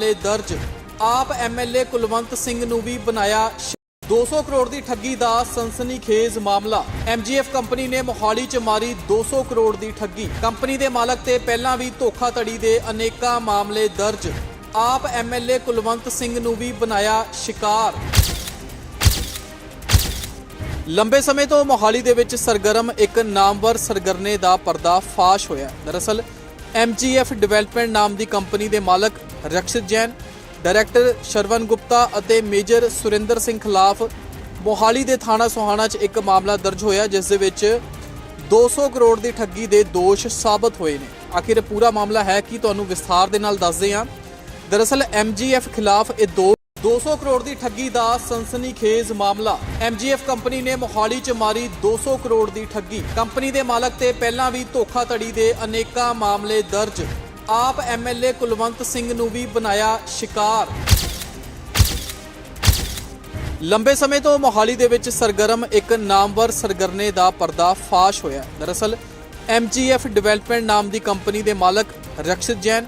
ਮਾਮਲੇ ਦਰਜ। ਆਪ ਐਮਐਲਏ ਕੁਲਵੰਤ ਸਿੰਘ ਨੂੰ ਵੀ ਬਣਾਇਆ 200 ਕਰੋੜ ਦੀ ਠੱਗੀ ਦਾ ਸਨਸਨੀਖੇਜ਼ ਮਾਮਲਾ। ਐਮਜੀਐਫ ਕੰਪਨੀ ਨੇ ਮੋਹਾਲੀ 'ਚ ਮਾਰੀ 200 ਕਰੋੜ ਦੀ ਠੱਗੀ। ਕੰਪਨੀ ਦੇ ਮਾਲਕ ਤੇ ਪਹਿਲਾਂ ਵੀ ਧੋਖਾਧੜੀ ਦੇ ਅਨੇਕਾਂ ਮਾਮਲੇ ਦਰਜ। ਆਪ ਐਮਐਲਏ ਕੁਲਵੰਤ ਸਿੰਘ ਨੂੰ ਵੀ ਬਣਾਇਆ ਸ਼ਿਕਾਰ। ਲੰਬੇ ਸਮੇਂ ਤੋਂ ਮੋਹਾਲੀ ਦੇ ਵਿੱਚ ਸਰਗਰਮ ਇੱਕ ਨਾਮਵਰ ਸਰਗਰਨੇ ਦਾ ਪਰਦਾ ਫਾਸ਼ ਹੋਇਆ। ਦਰਅਸਲ MGF ਡਿਵੈਲਪਮੈਂਟ ਨਾਮ ਦੀ ਕੰਪਨੀ ਦੇ ਮਾਲਕ ਰਕਸ਼ਿਤ ਜੈਨ, ਡਾਇਰੈਕਟਰ ਸ਼ਰਵਨ ਗੁਪਤਾ ਅਤੇ ਮੇਜਰ ਸੁਰਿੰਦਰ ਸਿੰਘ ਖਿਲਾਫ ਮੋਹਾਲੀ ਦੇ ਥਾਣਾ ਸੋਹਾਣਾ 'ਚ ਇੱਕ ਮਾਮਲਾ ਦਰਜ ਹੋਇਆ, ਜਿਸ ਦੇ ਵਿੱਚ 200 ਕਰੋੜ ਦੀ ਠੱਗੀ ਦੇ ਦੋਸ਼ ਸਾਬਤ ਹੋਏ ਨੇ। ਆਖਿਰ ਪੂਰਾ ਮਾਮਲਾ ਹੈ ਕਿ ਤੁਹਾਨੂੰ ਵਿਸਥਾਰ ਦੇ ਨਾਲ ਦੱਸਦੇ ਹਾਂ। ਦਰਅਸਲ MGF ਖਿਲਾਫ ਇਹ ਦੋ 200 ਕਰੋੜ ਦੀ ਠੱਗੀ ਦਾ ਸਨਸਨੀਖੇਜ਼ ਮਾਮਲਾ। MGF ਕੰਪਨੀ ਨੇ ਮੋਹਾਲੀ 'ਚ ਮਾਰੀ 200 ਕਰੋੜ ਦੀ ਠੱਗੀ। ਕੰਪਨੀ ਦੇ ਮਾਲਕ ਤੇ ਪਹਿਲਾਂ ਵੀ ਧੋਖਾਧੜੀ ਦੇ ਅਨੇਕਾਂ ਮਾਮਲੇ ਦਰਜ। ਆਪ ਐਮਐਲਏ ਕੁਲਵੰਤ ਸਿੰਘ ਨੂੰ ਵੀ ਬਣਾਇਆ ਸ਼ਿਕਾਰ। ਲੰਬੇ ਸਮੇਂ ਤੋਂ ਮੋਹਾਲੀ ਦੇ ਵਿੱਚ ਸਰਗਰਮ ਇੱਕ ਨਾਮਵਰ ਸਰਗਰਨੇ ਦਾ ਪਰਦਾ ਫਾਸ਼ ਹੋਇਆ। ਦਰਅਸਲ MGF ਡਿਵੈਲਪਮੈਂਟ ਨਾਮ ਦੀ ਕੰਪਨੀ ਦੇ ਮਾਲਕ ਰਕਸ਼ਿਤ ਜੈਨ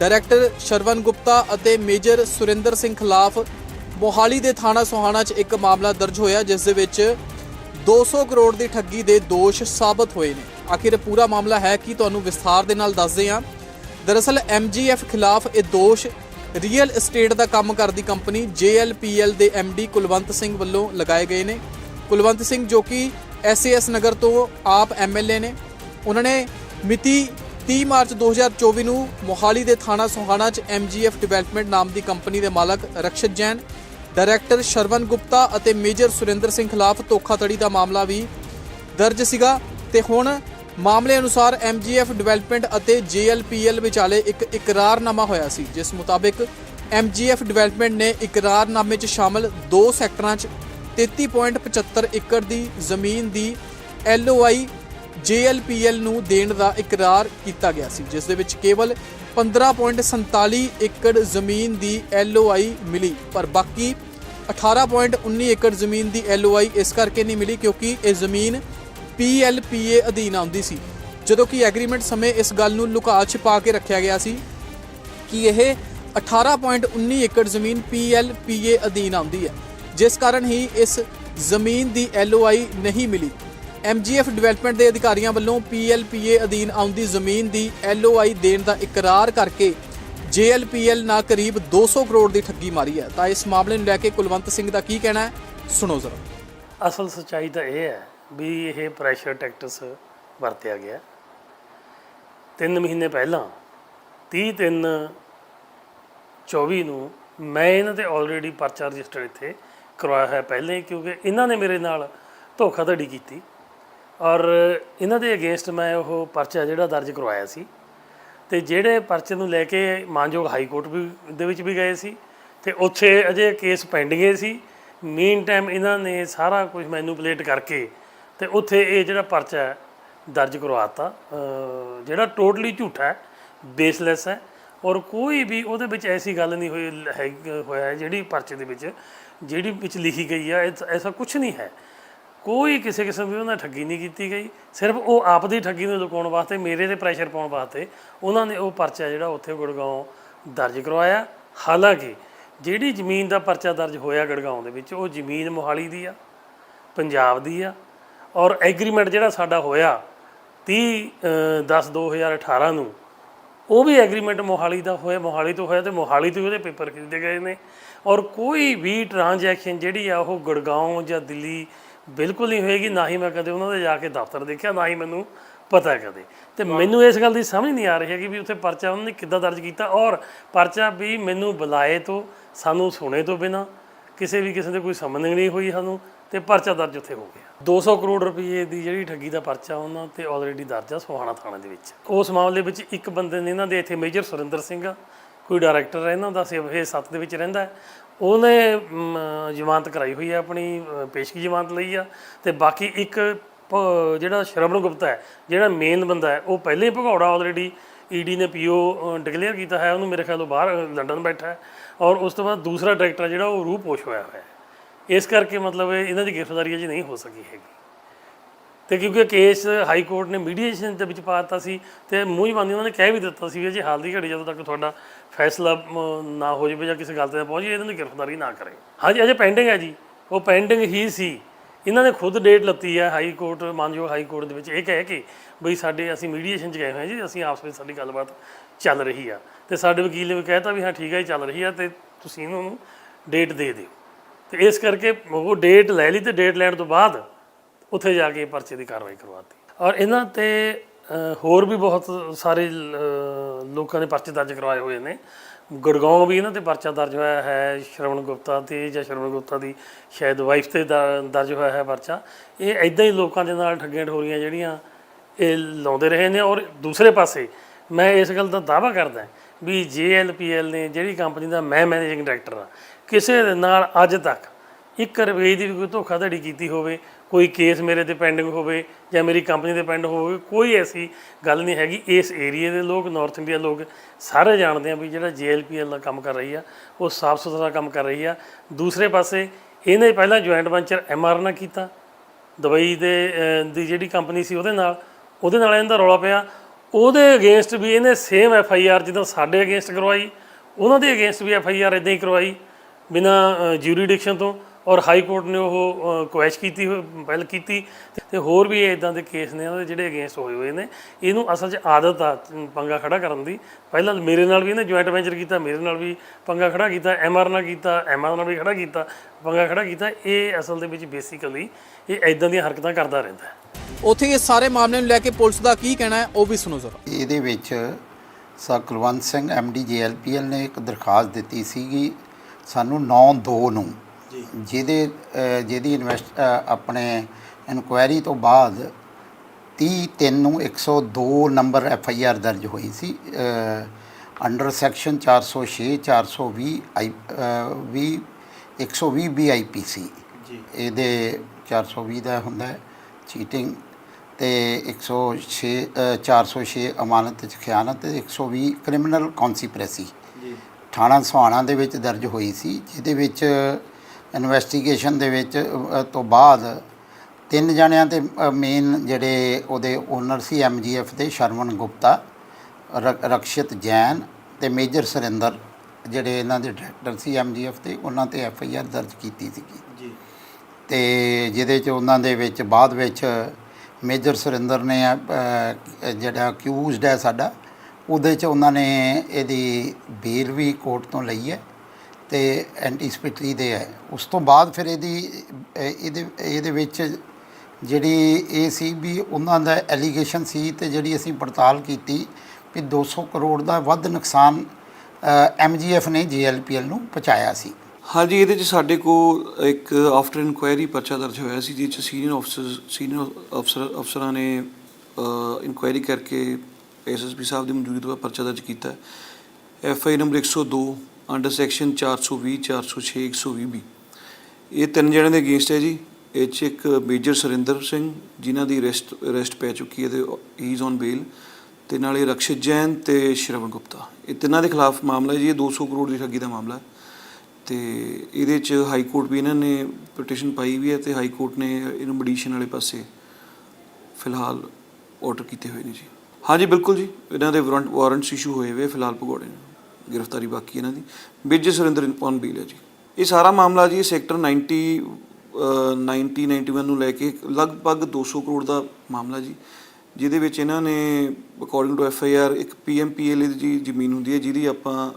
ਡਾਇਰੈਕਟਰ ਸ਼ਰਵਨ ਗੁਪਤਾ ਅਤੇ ਮੇਜਰ ਸੁਰਿੰਦਰ ਸਿੰਘ ਖਿਲਾਫ ਮੋਹਾਲੀ ਦੇ ਥਾਣਾ ਸੋਹਾਣਾ 'ਚ ਇੱਕ ਮਾਮਲਾ ਦਰਜ ਹੋਇਆ, ਜਿਸ ਦੇ ਵਿੱਚ 200 ਕਰੋੜ ਦੀ ਠੱਗੀ ਦੇ ਦੋਸ਼ ਸਾਬਤ ਹੋਏ ਨੇ। ਆਖਿਰ ਪੂਰਾ ਮਾਮਲਾ ਹੈ ਕਿ ਤੁਹਾਨੂੰ ਵਿਸਥਾਰ ਦੇ ਨਾਲ ਦੱਸਦੇ ਹਾਂ। ਦਰਅਸਲ MGF ਖਿਲਾਫ ਇਹ ਦੋਸ਼ ਰੀਅਲ ਏਸਟੇਟ ਦਾ ਕੰਮ ਕਰਦੀ ਕੰਪਨੀ JLPL ਦੇ MD ਕੁਲਵੰਤ ਸਿੰਘ ਵੱਲੋਂ ਲਗਾਏ ਗਏ ਨੇ। ਕੁਲਵੰਤ ਸਿੰਘ ਜੋ ਕਿ SAS ਨਗਰ ਤੋਂ ਆਪ MLA ਨੇ। ਉਹਨਾਂ ਨੇ ਮਿਤੀ 30 ਮਾਰਚ 2024 ਨੂੰ ਮੋਹਾਲੀ ਦੇ ਥਾਣਾ ਸੋਹਾਣਾ 'ਚ MGF ਡਿਵੈਲਪਮੈਂਟ ਨਾਮ ਦੀ ਕੰਪਨੀ ਦੇ ਮਾਲਕ ਰਕਸ਼ਿਤ ਜੈਨ, ਡਾਇਰੈਕਟਰ ਸ਼ਰਵਨ ਗੁਪਤਾ ਅਤੇ ਮੇਜਰ ਸੁਰਿੰਦਰ ਸਿੰਘ ਖਿਲਾਫ ਧੋਖਾਧੜੀ ਦਾ ਮਾਮਲਾ ਵੀ ਦਰਜ ਸੀਗਾ ਤੇ ਹੁਣ ਮਾਮਲੇ ਅਨੁਸਾਰ MGF ਡਿਵੈਲਪਮੈਂਟ ਅਤੇ JLPL ਵਿਚਾਲੇ ਇੱਕ ਇਕਰਾਰਨਾਮਾ ਹੋਇਆ ਸੀ, ਜਿਸ ਮੁਤਾਬਿਕ MGF ਡਿਵੈਲਪਮੈਂਟ ਨੇ ਇਕਰਾਰਨਾਮੇ 'ਚ ਸ਼ਾਮਲ ਦੋ ਸੈਕਟਰਾਂ 'ਚ 33.75 ਏਕੜ ਦੀ ਜ਼ਮੀਨ ਦੀ LOI JLPL ਨੂੰ ਦੇਣ ਦਾ ਇਕਰਾਰ ਕੀਤਾ ਗਿਆ ਸੀ, ਜਿਸ ਦੇ ਵਿੱਚ ਕੇਵਲ 15.47 ਏਕੜ ਜ਼ਮੀਨ ਦੀ LOI ਮਿਲੀ, ਪਰ ਬਾਕੀ 18.19 ਏਕੜ ਜ਼ਮੀਨ ਦੀ LOI ਇਸ ਕਰਕੇ ਨਹੀਂ ਮਿਲੀ ਕਿਉਂਕਿ ਇਹ ਜ਼ਮੀਨ PLPA ਅਧੀਨ ਆਉਂਦੀ ਸੀ। ਜਦੋਂ ਕਿ ਐਗਰੀਮੈਂਟ ਸਮੇਂ ਇਸ ਗੱਲ ਨੂੰ ਲੁਕਾ ਛਿਪਾ ਕੇ ਰੱਖਿਆ ਗਿਆ ਸੀ ਕਿ ਇਹ 18.19 ਏਕੜ ਜ਼ਮੀਨ PLPA ਅਧੀਨ ਆਉਂਦੀ ਹੈ, ਜਿਸ ਕਾਰਨ ਹੀ ਇਸ ਜ਼ਮੀਨ ਦੀ LOI ਨਹੀਂ ਮਿਲੀ। MGF ਡਿਵੈਲਪਮੈਂਟ ਦੇ ਅਧਿਕਾਰੀਆਂ ਵੱਲੋਂ PLPA ਅਧੀਨ ਆਉਂਦੀ ਜ਼ਮੀਨ ਦੀ LOI ਦੇਣ ਦਾ ਇਕਰਾਰ ਕਰਕੇ JLPL ਨਾਲ ਕਰੀਬ 200 ਕਰੋੜ ਦੀ ਠੱਗੀ ਮਾਰੀ ਹੈ। ਤਾਂ ਇਸ ਮਾਮਲੇ ਨੂੰ ਲੈ ਕੇ ਕੁਲਵੰਤ ਸਿੰਘ ਦਾ ਕੀ ਕਹਿਣਾ ਹੈ? ਸੁਣੋ ਜ਼ਰਾ। ਅਸਲ ਸਚਾਈ ਤਾਂ ਇਹ ਹੈ ਵੀ ਇਹ ਪ੍ਰੈਸ਼ਰ ਟੈਕਟਸ ਵਰਤਿਆ ਗਿਆ। ਤਿੰਨ ਮਹੀਨੇ ਪਹਿਲਾਂ 30 ਤਿੰਨ 24 ਨੂੰ ਮੈਂ ਇਹਨਾਂ ਤੇ ਆਲਰੇਡੀ ਪਰਚਾ ਰਜਿਸਟਰ ਇੱਥੇ ਕਰਵਾਇਆ ਹੋਇਆ ਪਹਿਲੇ, ਕਿਉਂਕਿ ਇਹਨਾਂ ਨੇ ਮੇਰੇ ਨਾਲ ਧੋਖਾਧੜੀ ਕੀਤੀ। ਔਰ ਇਹਨਾਂ ਦੇ ਅਗੇਂਸਟ ਮੈਂ ਉਹ ਪਰਚਾ ਜਿਹੜਾ ਦਰਜ ਕਰਵਾਇਆ ਸੀ ਤੇ ਜਿਹੜੇ ਪਰਚੇ ਨੂੰ ਲੈ ਕੇ ਮਾਨਯੋਗ ਹਾਈ ਕੋਰਟ ਵੀ ਦੇ ਵਿੱਚ ਵੀ ਗਏ ਸੀ ਤੇ ਉੱਥੇ ਅਜੇ ਕੇਸ ਪੈਂਡਿੰਗ ਸੀ। ਮੀਨ ਟਾਈਮ ਇਹਨਾਂ ਨੇ ਸਾਰਾ ਕੁਝ ਮੈਨੂਪੂਲੇਟ ਕਰਕੇ ਤੇ ਉੱਥੇ ਇਹ ਜਿਹੜਾ ਪਰਚਾ ਦਰਜ ਕਰਵਾਤਾ। ਅਹ ਜਿਹੜਾ ਟੋਟਲੀ ਝੂਠਾ ਹੈ ਬੇਸਲੈਸ ਹੈ ਔਰ ਕੋਈ ਵੀ ਉਹਦੇ ਵਿੱਚ ਐਸੀ ਗੱਲ ਨਹੀਂ ਹੋਈ ਹੈ ਹੋਇਆ ਜਿਹੜੀ ਪਰਚੇ ਦੇ ਵਿੱਚ ਜਿਹੜੀ ਵਿੱਚ ਲਿਖੀ ਗਈ ਆ ਐਸਾ ਕੁਝ ਨਹੀਂ ਹੈ। ਕੋਈ ਕਿਸੇ ਕਿਸਮ ਦੀ ਉਹਨਾਂ ਨਾਲ ਠੱਗੀ ਨਹੀਂ ਕੀਤੀ ਗਈ। ਸਿਰਫ ਉਹ ਆਪ ਦੀ ਠੱਗੀ ਨੂੰ ਲੁਕਾਉਣ ਵਾਸਤੇ ਮੇਰੇ ਤੇ ਪ੍ਰੈਸ਼ਰ ਪਾਉਣ ਵਾਸਤੇ ਉਹਨਾਂ ਨੇ ਉਹ ਪਰਚਾ ਜਿਹੜਾ ਉੱਥੇ ਗੁੜਗਾਉਂ ਦਰਜ ਕਰਵਾਇਆ। ਹਾਲਾਂਕਿ ਜਿਹੜੀ ਜ਼ਮੀਨ ਦਾ ਪਰਚਾ ਦਰਜ ਹੋਇਆ ਗੜਗਾਉਂ ਦੇ ਵਿੱਚ ਉਹ ਜ਼ਮੀਨ ਮੋਹਾਲੀ ਦੀ ਆ ਪੰਜਾਬ ਦੀ ਆ ਔਰ ਐਗਰੀਮੈਂਟ ਜਿਹੜਾ ਸਾਡਾ ਹੋਇਆ 30 ਅ, 10 2018 ਨੂੰ ਉਹ ਵੀ ਐਗਰੀਮੈਂਟ ਮੋਹਾਲੀ ਦਾ ਹੋਇਆ ਮੋਹਾਲੀ ਤੋਂ ਹੋਇਆ ਤੇ ਮੋਹਾਲੀ ਤੋਂ ਹੀ ਉਹਦੇ ਪੇਪਰ ਖਰੀਦੇ ਗਏ ਨੇ। ਔਰ ਕੋਈ ਵੀ ਟ੍ਰਾਂਜੈਕਸ਼ਨ ਜਿਹੜੀ ਆ ਉਹ ਗੁੜਗਾਉਂ ਜਾਂ ਦਿੱਲੀ ਬਿਲਕੁਲ ਨਹੀਂ ਹੋਏਗੀ ਨਾ ਹੀ ਮੈਂ ਕਦੇ ਉਹਨਾਂ ਦੇ ਜਾ ਕੇ ਦਫ਼ਤਰ ਦੇਖਿਆ ਨਾ ਹੀ ਮੈਨੂੰ ਪਤਾ ਕਦੇ। ਤੇ ਮੈਨੂੰ ਇਸ ਗੱਲ ਦੀ ਸਮਝ ਨਹੀਂ ਆ ਰਹੀ ਹੈ ਕਿ ਵੀ ਉੱਥੇ ਪਰਚਾ ਉਹਨਾਂ ਨੇ ਕਿੱਦਾਂ ਦਰਜ ਕੀਤਾ ਔਰ ਪਰਚਾ ਵੀ ਮੈਨੂੰ ਬੁਲਾਏ ਤੋਂ ਸਾਨੂੰ ਸੁਣੇ ਤੋਂ ਬਿਨਾ ਕਿਸੇ ਵੀ ਕਿਸੇ ਦੇ ਕੋਈ ਸਮਝ ਨਹੀਂ ਹੋਈ ਸਾਨੂੰ ਤੇ ਪਰਚਾ ਦਰਜ ਉੱਥੇ ਹੋ ਗਿਆ। 200 ਕਰੋੜ ਰੁਪਏ ਦੀ ਜਿਹੜੀ ਠੱਗੀ ਦਾ ਪਰਚਾ ਉਹਨਾਂ ਤੇ ਆਲਰੇਡੀ ਦਰਜ ਆ ਸੋਹਾਣਾ ਥਾਣੇ ਦੇ ਵਿੱਚ। ਉਸ ਮਾਮਲੇ ਵਿੱਚ ਇੱਕ ਬੰਦੇ ਨੇ ਇਹਨਾਂ ਦੇ ਇੱਥੇ ਮੇਜਰ ਸੁਰਿੰਦਰ ਸਿੰਘ ਆ, ਕੋਈ ਡਾਇਰੈਕਟਰ ਹੈ ਇਹਨਾਂ ਦਾ ਸੇਵੇ 7 ਦੇ ਵਿੱਚ ਰਹਿੰਦਾ ਹੈ। ਉਹਨੇ ਜ਼ਮਾਨਤ ਕਰਾਈ ਹੋਈ ਹੈ ਆਪਣੀ ਪੇਸ਼ਗੀ ਜ਼ਮਾਨਤ ਲਈ ਆ। ਤੇ ਬਾਕੀ ਇੱਕ ਪ- ਜਿਹੜਾ ਸ਼ਰਵਣ ਗੁਪਤਾ ਹੈ, ਜਿਹੜਾ ਮੇਨ ਬੰਦਾ ਹੈ, ਉਹ ਪਹਿਲੇ ਹੀ ਭਗੌੜਾ ਆਲਰੇਡੀ ਈਡੀ ਨੇ ਪੀਓ ਡਿਕਲੇਅਰ ਕੀਤਾ ਹੈ, ਉਹਨੂੰ ਮੇਰੇ ਖਿਆਲੋਂ ਬਾਹਰ ਲੰਡਨ ਬੈਠਾ ਹੈ। ਔਰ ਉਸ ਤੋਂ ਬਾਅਦ ਦੂਸਰਾ ਡਾਇਰੈਕਟਰ ਜਿਹੜਾ, ਉਹ ਰੂਪ ਹੋਸ਼ ਹੋਇਆ ਹੋਇਆ ਹੈ। ਇਸ ਕਰਕੇ ਮਤਲਬ ਇਹਨਾਂ ਦੀ ਗ੍ਰਿਫਤਾਰੀ ਅਜੇ ਨਹੀਂ ਹੋ ਸਕੀ ਹੈਗੀ। ਤੇ ਕਿਉਂਕਿ ਕੇਸ ਹਾਈ ਕੋਰਟ ਨੇ ਮੀਡੀਏਸ਼ਨ ਦੇ ਵਿੱਚ ਪਾ ਦਿੱਤਾ ਸੀ ਤੇ ਮੂੰਹ ਹੀ ਬੰਦੀ ਉਹਨਾਂ ਨੇ ਕਹਿ ਵੀ ਦਿੱਤਾ ਸੀ ਵੀ ਜੇ ਹਾਲ ਦੀ ਘੜੀ ਜਦੋਂ ਤੱਕ ਤੁਹਾਡਾ ਫੈਸਲਾ ਨਾ ਹੋ ਜਾਵੇ ਜਾਂ ਕਿਸੇ ਗੱਲ ਤੇ ਪਹੁੰਚ ਜਾਵੇ, ਇਹਨਾਂ ਦੀ ਗ੍ਰਿਫਤਾਰੀ ਨਾ ਕਰੇ। ਹਾਂਜੀ, ਅਜੇ ਪੈਂਡਿੰਗ ਹੈ ਜੀ। ਉਹ ਪੈਂਡਿੰਗ ਹੀ ਸੀ। ਇਹਨਾਂ ਨੇ ਖੁਦ ਡੇਟ ਲੱਤੀ ਹੈ ਹਾਈ ਕੋਰਟ ਮਾਨਯੋਗ ਹਾਈ ਕੋਰਟ ਦੇ ਵਿੱਚ। ਇਹ ਕਹਿ ਕੇ ਬਈ ਸਾਡੇ ਅਸੀਂ ਮੀਡੀਏਸ਼ਨ 'ਚ ਗਏ ਹੋਏ ਹਾਂ ਜੀ, ਅਸੀਂ ਆਪਸ ਵਿੱਚ ਸਾਡੀ ਗੱਲਬਾਤ ਚੱਲ ਰਹੀ ਆ। ਤੇ ਸਾਡੇ ਵਕੀਲ ਨੇ ਵੀ ਕਹਿਤਾ ਵੀ ਹਾਂ, ਠੀਕ ਹੈ ਜੀ, ਚੱਲ ਰਹੀ ਆ ਤੇ ਤੁਸੀਂ ਇਹਨਾਂ ਨੂੰ ਡੇਟ ਦੇ ਦਿਓ। ਤੇ ਇਸ ਕਰਕੇ ਉਹ ਡੇਟ ਲੈ ਲਈ ਤੇ ਡੇਟ ਲੈਣ ਤੋਂ ਬਾਅਦ ਉੱਥੇ ਜਾ ਕੇ ਪਰਚੇ ਦੀ ਕਾਰਵਾਈ ਕਰਵਾਤੀ। ਔਰ ਇਹਨਾਂ ਤੇ ਹੋਰ ਵੀ ਬਹੁਤ ਸਾਰੇ ਲੋਕਾਂ ਨੇ ਪਰਚੇ ਦਰਜ ਕਰਵਾਏ ਹੋਏ ਨੇ। ਗੁੜਗਾਉਂ ਵੀ ਇਹਨਾਂ ਤੇ ਪਰਚਾ ਦਰਜ ਹੋਇਆ ਹੈ, ਸ਼ਰਵਣ ਗੁਪਤਾ ਤੇ ਜਾਂ ਸ਼ਰਵਣ ਗੁਪਤਾ ਦੀ ਸ਼ਾਇਦ ਵਾਈਫ ਤੇ ਦਰ- ਦਰਜ ਹੋਇਆ ਹੈ ਪਰਚਾ। ਇਹ ਐਦਾਂ ਹੀ ਲੋਕਾਂ ਦੇ ਨਾਲ ਠੱਗੀਆਂ ਠੋਰੀਆਂ ਜਿਹੜੀਆਂ, ਇਹ ਲਾਉਂਦੇ ਰਹੇ ਨੇ ਔਰ ਦੂਸਰੇ ਪਾਸੇ ਮੈਂ ਇਸ ਗੱਲ ਦਾ ਦਾਅਵਾ ਕਰਦਾ ਵੀ JLPL ਨੇ ਜਿਹੜੀ ਕੰਪਨੀ ਦਾ ਮੈਂ ਮੈਨੇਜਿੰਗ ਡਾਇਰੈਕਟਰ ਆ ਕਿਸੇ ਦੇ ਨਾਲ ਅੱਜ ਤੱਕ ਇੱਕ ਰੁਪਏ ਦੀ ਵੀ ਕੋਈ ਧੋਖਾਧੜੀ ਕੀਤੀ ਹੋਵੇ ਕੋਈ ਕੇਸ ਮੇਰੇ ਤੇ ਪੈਂਡਿੰਗ ਹੋਵੇ ਜਾਂ ਮੇਰੀ ਕੰਪਨੀ ਤੇ ਪੈਂਡ ਹੋਵੇ, ਕੋਈ ਐਸੀ ਗੱਲ ਨਹੀਂ ਹੈਗੀ। ਇਸ ਏਰੀਏ ਦੇ ਲੋਕ ਨਾਰਥ ਇੰਡੀਆ ਲੋਕ ਸਾਰੇ ਜਾਣਦੇ ਆ ਵੀ ਜਿਹੜਾ JLPL ਦਾ ਕੰਮ ਕਰ ਰਹੀ ਆ, ਉਹ ਸਾਫ਼ ਸੁਥਰਾ ਕੰਮ ਕਰ ਰਹੀ ਆ। ਦੂਸਰੇ ਪਾਸੇ ਇਹਨੇ ਪਹਿਲਾਂ ਜੁਆਇੰਟ ਵੈਂਚਰ ਐਮਆਰ ਨਾਲ ਕੀਤਾ। ਦੁਬਈ ਦੇ ਦੀ ਜਿਹੜੀ ਕੰਪਨੀ ਸੀ ਉਹਦੇ ਨਾਲ ਉਹਦੇ ਨਾਲ ਇਹਦਾ ਰੌਲਾ ਪਿਆ। ਉਹਦੇ ਅਗੇਂਸਟ ਵੀ ਇਹਨੇ ਸੇਮ ਐਫ ਆਈ ਆਰ ਜਿੱਦਾਂ ਸਾਡੇ ਅਗੇਂਸਟ ਕਰਵਾਈ, ਉਹਨਾਂ ਦੇ ਅਗੇਂਸਟ ਵੀ ਐਫ ਆਈ ਆਰ ਇਦਾਂ ਹੀ ਕਰਵਾਈ, ਬਿਨਾ ਜੂਰੀਡਿਕਸ਼ਨ ਤੋਂ। ਔਰ ਹਾਈ ਕੋਰਟ ਨੇ ਉਹ ਕੁਐਸ਼ ਕੀਤੀ ਹੋਈ- ਪਹਿਲ ਕੀਤੀ ਤੇ ਹੋਰ ਵੀ ਇਦਾਂ ਦੇ ਕੇਸ ਨੇ ਉਹਦੇ ਜਿਹੜੇ ਅਗੇਂਸਟ ਹੋਏ ਹੋਏ ਨੇ। ਇਹਨੂੰ ਅਸਲ 'ਚ ਆਦਤ ਆ ਪੰਗਾ ਖੜਾ ਕਰਨ ਦੀ। ਪਹਿਲਾਂ ਮੇਰੇ ਨਾਲ ਵੀ ਇਹਨੇ ਜੁਆਇੰਟ ਵੈਂਚਰ ਕੀਤਾ ਮੇਰੇ ਨਾਲ ਵੀ ਪੰਗਾ ਖੜਾ ਕੀਤਾ ਐਮਆਰ ਨਾਲ ਕੀਤਾ ਐਮਆਰ ਨਾਲ ਵੀ ਖੜਾ ਕੀਤਾ ਪੰਗਾ ਖੜਾ ਕੀਤਾ। ਇਹ ਅਸਲ ਦੇ ਵਿੱਚ ਬੇਸਿਕਲੀ ਇਹ ਇਦਾਂ ਦੀਆਂ ਹਰਕਤਾਂ ਕਰਦਾ ਰਹਿੰਦਾ ਹੈ। ਉੱਥੇ ਇਸ ਸਾਰੇ ਮਾਮਲੇ ਨੂੰ ਲੈ ਕੇ ਪੁਲਿਸ ਦਾ ਕੀ ਕਹਿਣਾ ਹੈ ਉਹ ਵੀ ਸੁਣੋ ਜ਼ਰਾ। ਇਹਦੇ ਵਿੱਚ sir Kulwant Singh MD JLPL ਨੇ ਇੱਕ ਦਰਖਾਸਤ ਦਿੱਤੀ ਸੀਗੀ ਸਾਨੂੰ 9/2 ਨੂੰ ਜਿਹਦੇ ਜਿਹਦੀ ਇਨਵੈਸਟ ਆਪਣੇ ਇਨਕੁਆਇਰੀ ਤੋਂ ਬਾਅਦ 30/3 ਨੂੰ 102 ਨੰਬਰ ਐਫ ਆਈ ਆਰ ਦਰਜ ਹੋਈ ਸੀ ਅੰਡਰ ਸੈਕਸ਼ਨ 406 420 ਆਈ 20 120 ਬੀ ਆਈ ਪੀ ਸੀ ਇਹਦੇ 420 ਦਾ ਹੁੰਦਾ ਹੈ ਚੀਟਿੰਗ ਤੇ 106 ਅ, 406 ਅਮਾਨਤ ਚ ਖਿਆਨਤ ਤੇ 120 ਕ੍ਰਿਮੀਨਲ ਕੌਨਸੀਪ੍ਰੇਸੀ ਥਾਣਾ ਸੁਹਾਣਾ ਦੇ ਵਿੱਚ ਦਰਜ ਹੋਈ ਸੀ ਜਿਹਦੇ ਵਿੱਚ ਇਨਵੈਸਟੀਗੇਸ਼ਨ ਦੇ ਵਿੱਚ ਅ, ਤੋਂ ਬਾਅਦ ਤਿੰਨ ਜਣਿਆਂ ਤੇ ਮੇਨ ਜਿਹੜੇ ਉਹਦੇ ਓਨਰ ਸੀ ਐਮਜੀਐਫ ਦੇ ਸ਼ਰਮਨ ਗੁਪਤਾ ਰ- ਰਕਸ਼ਿਤ ਜੈਨ ਤੇ ਮੇਜਰ ਸੁਰਿੰਦਰ ਜਿਹੜੇ ਇਹਨਾਂ ਦੇ ਡਾਇਰੈਕਟਰ ਸੀ ਐਮਜੀਐਫ ਦੇ ਉਹਨਾਂ ਤੇ ਐਫ ਆਈ ਆਰ ਦਰਜ ਕੀਤੀ ਸੀਗੀ। ਜੀ। ਤੇ ਜਿਹਦੇ ਚ ਉਹਨਾਂ ਦੇ ਵਿੱਚ ਬਾਅਦ ਵਿੱਚ ਮੇਜਰ ਸੁਰਿੰਦਰ ਨੇ ਅਹ, ਜਿਹੜਾ ਅਕਿਊਜ਼ਡ ਹੈ ਸਾਡਾ ਉਹਦੇ ਚ ਉਹਨਾਂ ਨੇ ਇਹਦੀ ਬੇਲ ਵੀ ਕੋਰਟ ਤੋਂ ਲਈ ਹੈ। ਤੇ ਐਂਟੀਸਪੈਕਟਰੀ ਦੇ ਹੈ ਉਸ ਤੋਂ ਬਾਅਦ ਫਿਰ ਇਹਦੀ ਇਹਦੇ ਇਹਦੇ ਵਿੱਚ ਜਿਹੜੀ ਇਹ ਸੀ ਵੀ ਉਹਨਾਂ ਦਾ ਐਲੀਗੇਸ਼ਨ ਸੀ ਤੇ ਜਿਹੜੀ ਅਸੀਂ ਪੜਤਾਲ ਕੀਤੀ ਵੀ 200 ਕਰੋੜ ਦਾ ਵੱਧ ਨੁਕਸਾਨ ਐਮਜੀਐਫ ਨੇ ਜੀਐਲਪੀਐਲ ਨੂੰ ਪਹੁੰਚਾਇਆ ਸੀ। ਹਾਂਜੀ, ਇਹਦੇ ਚ ਸਾਡੇ ਕੋਲ ਇੱਕ ਆਫਟਰ ਇਨਕੁਆਇਰੀ ਪਰਚਾ ਦਰਜ ਹੋਇਆ ਸੀ ਜਿਸ ਚ ਸੀਨੀਅਰ ਅਫਸਰ ਸੀਨੀਅਰ ਅਫਸਰ ਅਫਸਰਾਂ ਨੇ ਇਨਕੁਆਇਰੀ ਕਰਕੇ ਐਸਐਸਪੀ ਸਾਹਿਬ ਦੀ ਮਨਜ਼ੂਰੀ ਤੋਂ ਪਰਚਾ ਦਰਜ ਕੀਤਾ। F I number 102 under section 420 406 120 B ਇਹ ਤਿੰਨ ਜਣਿਆਂ ਦੇ ਅਗੇਂਸਟ ਹੈ ਜੀ। ਇਹ 'ਚ ਇੱਕ ਮੇਜਰ ਸੁਰਿੰਦਰ ਸਿੰਘ, ਜਿਨ੍ਹਾਂ ਦੀ ਅਰੈਸਟ ਅਰੈਸਟ ਪੈ ਚੁੱਕੀ ਹੈ ਤੇ ਹੀ ਇਜ਼ ਔਨ ਬੇਲ ਤੇ ਨਾਲੇ ਰਕਸ਼ਿਤ ਜੈਨ ਤੇ ਸ਼ਰਵਣ ਗੁਪਤਾ। ਇਹ ਤਿੰਨਾਂ ਦੇ ਖਿਲਾਫ ਮਾਮਲਾ ਹੈ ਜੀ। ਇਹ 200 ਕਰੋੜ ਦੀ ਠੱਗੀ ਦਾ ਮਾਮਲਾ ਹੈ। ਤੇ ਇਹਦੇ ਚ ਹਾਈ ਕੋਰਟ ਵੀ ਇਹਨਾਂ ਨੇ ਪਟੀਸ਼ਨ ਪਾਈ ਵੀ ਹੈ ਤੇ ਹਾਈ ਕੋਰਟ ਨੇ ਇਹਨੂੰ ਮੈਡੀਸ਼ਨ ਵਾਲੇ ਪਾਸੇ ਫਿਲਹਾਲ ਆਰਡਰ ਕੀਤੇ ਹੋਏ ਨੇ ਜੀ। ਹਾਂਜੀ ਬਿਲਕੁਲ ਜੀ। ਇਹਨਾਂ ਦੇ ਵਾਰੰਟ ਵਾਰੰਟਸ ਇਸ਼ੂ ਹੋਏ ਹੋਏ ਫਿਲਹਾਲ ਭਗੌੜੇ ਨੇ। ਗ੍ਰਿਫਤਾਰੀ ਬਾਕੀ ਇਹਨਾਂ ਦੀ। ਵਿਜੇ ਸੁਰਿੰਦਰ ਔਨ ਬੀਲ ਹੈ ਜੀ? ਇਹ ਸਾਰਾ ਮਾਮਲਾ ਜੀ ਸੈਕਟਰ 90 ਅਹ 90 91 ਨੂੰ ਲੈ ਕੇ ਲਗਭਗ 200 ਕਰੋੜ ਦਾ ਮਾਮਲਾ ਜੀ, ਜਿਹਦੇ ਵਿੱਚ ਇਹਨਾਂ ਨੇ according to F I R ਇੱਕ ਪੀ ਐੱਮ ਪੀ ਪੀਐਮਪੀਐਲ ਦੀ ਜ਼ਮੀਨ ਹੁੰਦੀ ਹੈ, ਜਿਹਦੀ ਆਪਾਂ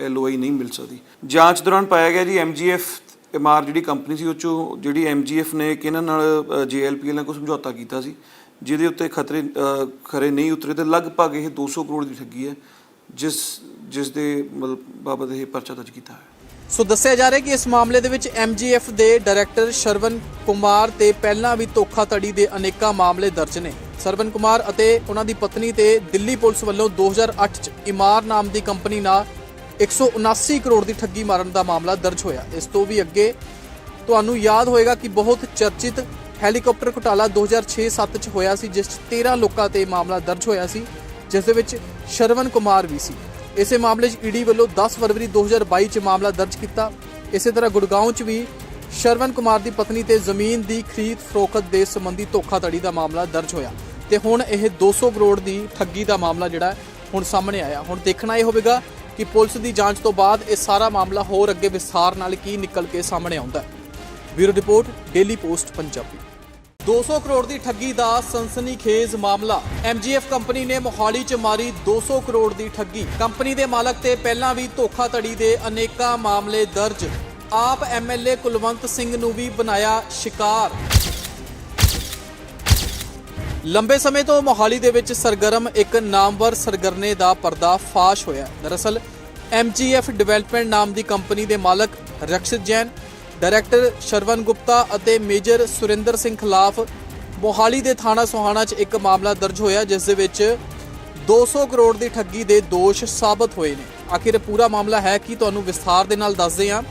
ਐੱਲ ਓ ਆਈ ਨਹੀਂ ਮਿਲ ਸਕਦੀ। ਜਾਂਚ ਦੌਰਾਨ ਪਾਇਆ ਗਿਆ ਜੀ ਐਮਜੀਐਫ ਐਮਆਰ ਜਿਹੜੀ ਕੰਪਨੀ ਸੀ, ਉਹ ਚੋਂ ਜਿਹੜੀ ਐਮਜੀਐਫ ਨੇ ਕਿਹਨਾਂ ਨਾਲ ਜੇਐਲਪੀਐਲ ਨਾਲ ਕੋਈ ਸਮਝੌਤਾ ਕੀਤਾ ਸੀ, ਜਿਹਦੇ ਉੱਤੇ ਖਤਰੇ ਖਰੇ ਨਹੀਂ ਉਤਰੇ ਤੇ ਲਗਭਗ ਇਹ 200 ਕਰੋੜ ਦੀ ਠੱਗੀ ਹੈ। ਜਿਸ ਜਿਸ ਦੇ ਮਤਲਬ ਬਾਬਤ ਇਹ ਪਰਚਾ ਦਰਜ ਕੀਤਾ ਹੈ ਸੋ ਦੱਸਿਆ ਜਾ ਰਿਹਾ ਕਿ ਇਸ ਮਾਮਲੇ ਦੇ ਵਿੱਚ ਐਮਜੀਐਫ ਦੇ ਡਾਇਰੈਕਟਰ ਸ਼ਰਵਨ ਕੁਮਾਰ ਤੇ ਪਹਿਲਾਂ ਵੀ ਧੋਖਾਧੜੀ ਦੇ ਅਨੇਕਾਂ ਮਾਮਲੇ ਦਰਜ ਨੇ। ਸਰਵਨ ਕੁਮਾਰ ਅਤੇ ਉਹਨਾਂ ਦੀ ਪਤਨੀ ਤੇ ਦਿੱਲੀ ਪੁਲਿਸ ਵੱਲੋਂ 2008 ਚ ਇਮਾਰ ਨਾਮ ਦੀ ਕੰਪਨੀ ਨਾਲ 179 ਕਰੋੜ ਦੀ ਠੱਗੀ ਮਾਰਨ ਦਾ ਮਾਮਲਾ ਦਰਜ ਹੋਇਆ। ਇਸ ਤੋਂ ਵੀ ਅੱਗੇ ਤੁਹਾਨੂੰ ਯਾਦ ਹੋਏਗਾ ਕਿ ਬਹੁਤ ਚਰਚਿਤ ਹੈਲੀਕਾਪਟਰ ਘੁਟਾਲਾ 2006-7 ਚ ਹੋਇਆ ਸੀ, ਜਿਸ 'ਚ 13 ਲੋਕਾਂ ਤੇ ਮਾਮਲਾ ਦਰਜ ਹੋਇਆ ਸੀ। ਜਿਸ ਦੇ ਵਿੱਚ ਸ਼ਰਵਨ ਕੁਮਾਰ ਵੀ ਸੀ। ਇਸੇ ਮਾਮਲੇ 'ਚ ਈਡੀ ਵੱਲੋਂ 10 ਫਰਵਰੀ 2022 ਚ ਮਾਮਲਾ ਦਰਜ ਕੀਤਾ। ਇਸੇ ਤਰ੍ਹਾਂ ਗੁੜਗਾਉਂ 'ਚ ਵੀ ਸ਼ਰਵਨ ਕੁਮਾਰ ਦੀ ਪਤਨੀ ਤੇ ਜ਼ਮੀਨ ਦੀ ਖਰੀਦ ਫਰੋਖਤ ਦੇ ਸੰਬੰਧੀ ਧੋਖਾਧੜੀ ਦਾ ਮਾਮਲਾ ਦਰਜ ਹੋਇਆ। ਤੇ ਹੁਣ ਇਹ 200 ਕਰੋੜ ਦੀ ਠੱਗੀ ਦਾ ਮਾਮਲਾ ਜਿਹੜਾ ਹੁਣ ਸਾਹਮਣੇ ਆਇਆ। ਹੁਣ ਦੇਖਣਾ ਇਹ ਹੋਵੇਗਾ ਕਿ ਪੁਲਿਸ ਦੀ ਜਾਂਚ ਤੋਂ ਬਾਅਦ ਇਹ ਸਾਰਾ ਮਾਮਲਾ ਹੋਰ ਅੱਗੇ ਵਿਸਥਾਰ ਨਾਲ ਕੀ ਨਿਕਲ ਕੇ ਸਾਹਮਣੇ ਆਉਂਦਾ ਹੈ। Bureau report, daily post, Punjabi. 200 crore ਦੀ ਠੱਗੀ ਦਾ ਸਨਸਨੀਖੇਜ਼ ਮਾਮਲਾ। MGF ਕੰਪਨੀ ਨੇ ਮੋਹਾਲੀ 'ਚ ਮਾਰੀ 200 ਕਰੋੜ ਦੀ ਠੱਗੀ। ਕੰਪਨੀ ਦੇ ਮਾਲਕ ਤੇ ਪਹਿਲਾਂ ਵੀ ਧੋਖਾਧੜੀ ਦੇ ਅਨੇਕਾਂ ਮਾਮਲੇ ਦਰਜ। ਆਪ ਐਮਐਲਏ ਕੁਲਵੰਤ ਸਿੰਘ ਨੂੰ ਵੀ ਬਣਾਇਆ ਸ਼ਿਕਾਰ। ਲੰਬੇ ਸਮੇਂ ਤੋਂ ਮੋਹਾਲੀ ਦੇ ਵਿੱਚ ਸਰਗਰਮ ਇੱਕ ਨਾਮਵਰ ਸਰਗਰਨੇ ਦਾ ਪਰਦਾ ਫਾਸ਼ ਹੋਇਆ। ਦਰਅਸਲ MGF ਡਿਵੈਲਪਮੈਂਟ ਨਾਮ ਦੀ ਕੰਪਨੀ ਦੇ ਮਾਲਕ ਰਕਸ਼ਿਤ ਜੈਨ ਡਾਇਰੈਕਟਰ ਸ਼ਰਵਨ ਗੁਪਤਾ ਅਤੇ ਮੇਜਰ ਸੁਰਿੰਦਰ ਸਿੰਘ ਖਿਲਾਫ ਮੋਹਾਲੀ ਦੇ ਥਾਣਾ ਸੋਹਾਣਾ 'ਚ ਇੱਕ ਮਾਮਲਾ ਦਰਜ ਹੋਇਆ, ਜਿਸ ਦੇ ਵਿੱਚ 200 ਕਰੋੜ ਦੀ ਠੱਗੀ ਦੇ ਦੋਸ਼ ਸਾਬਤ ਹੋਏ ਨੇ। ਆਖਿਰ ਪੂਰਾ ਮਾਮਲਾ ਹੈ ਕਿ ਤੁਹਾਨੂੰ ਵਿਸਥਾਰ ਦੇ ਨਾਲ ਦੱਸਦੇ ਹਾਂ।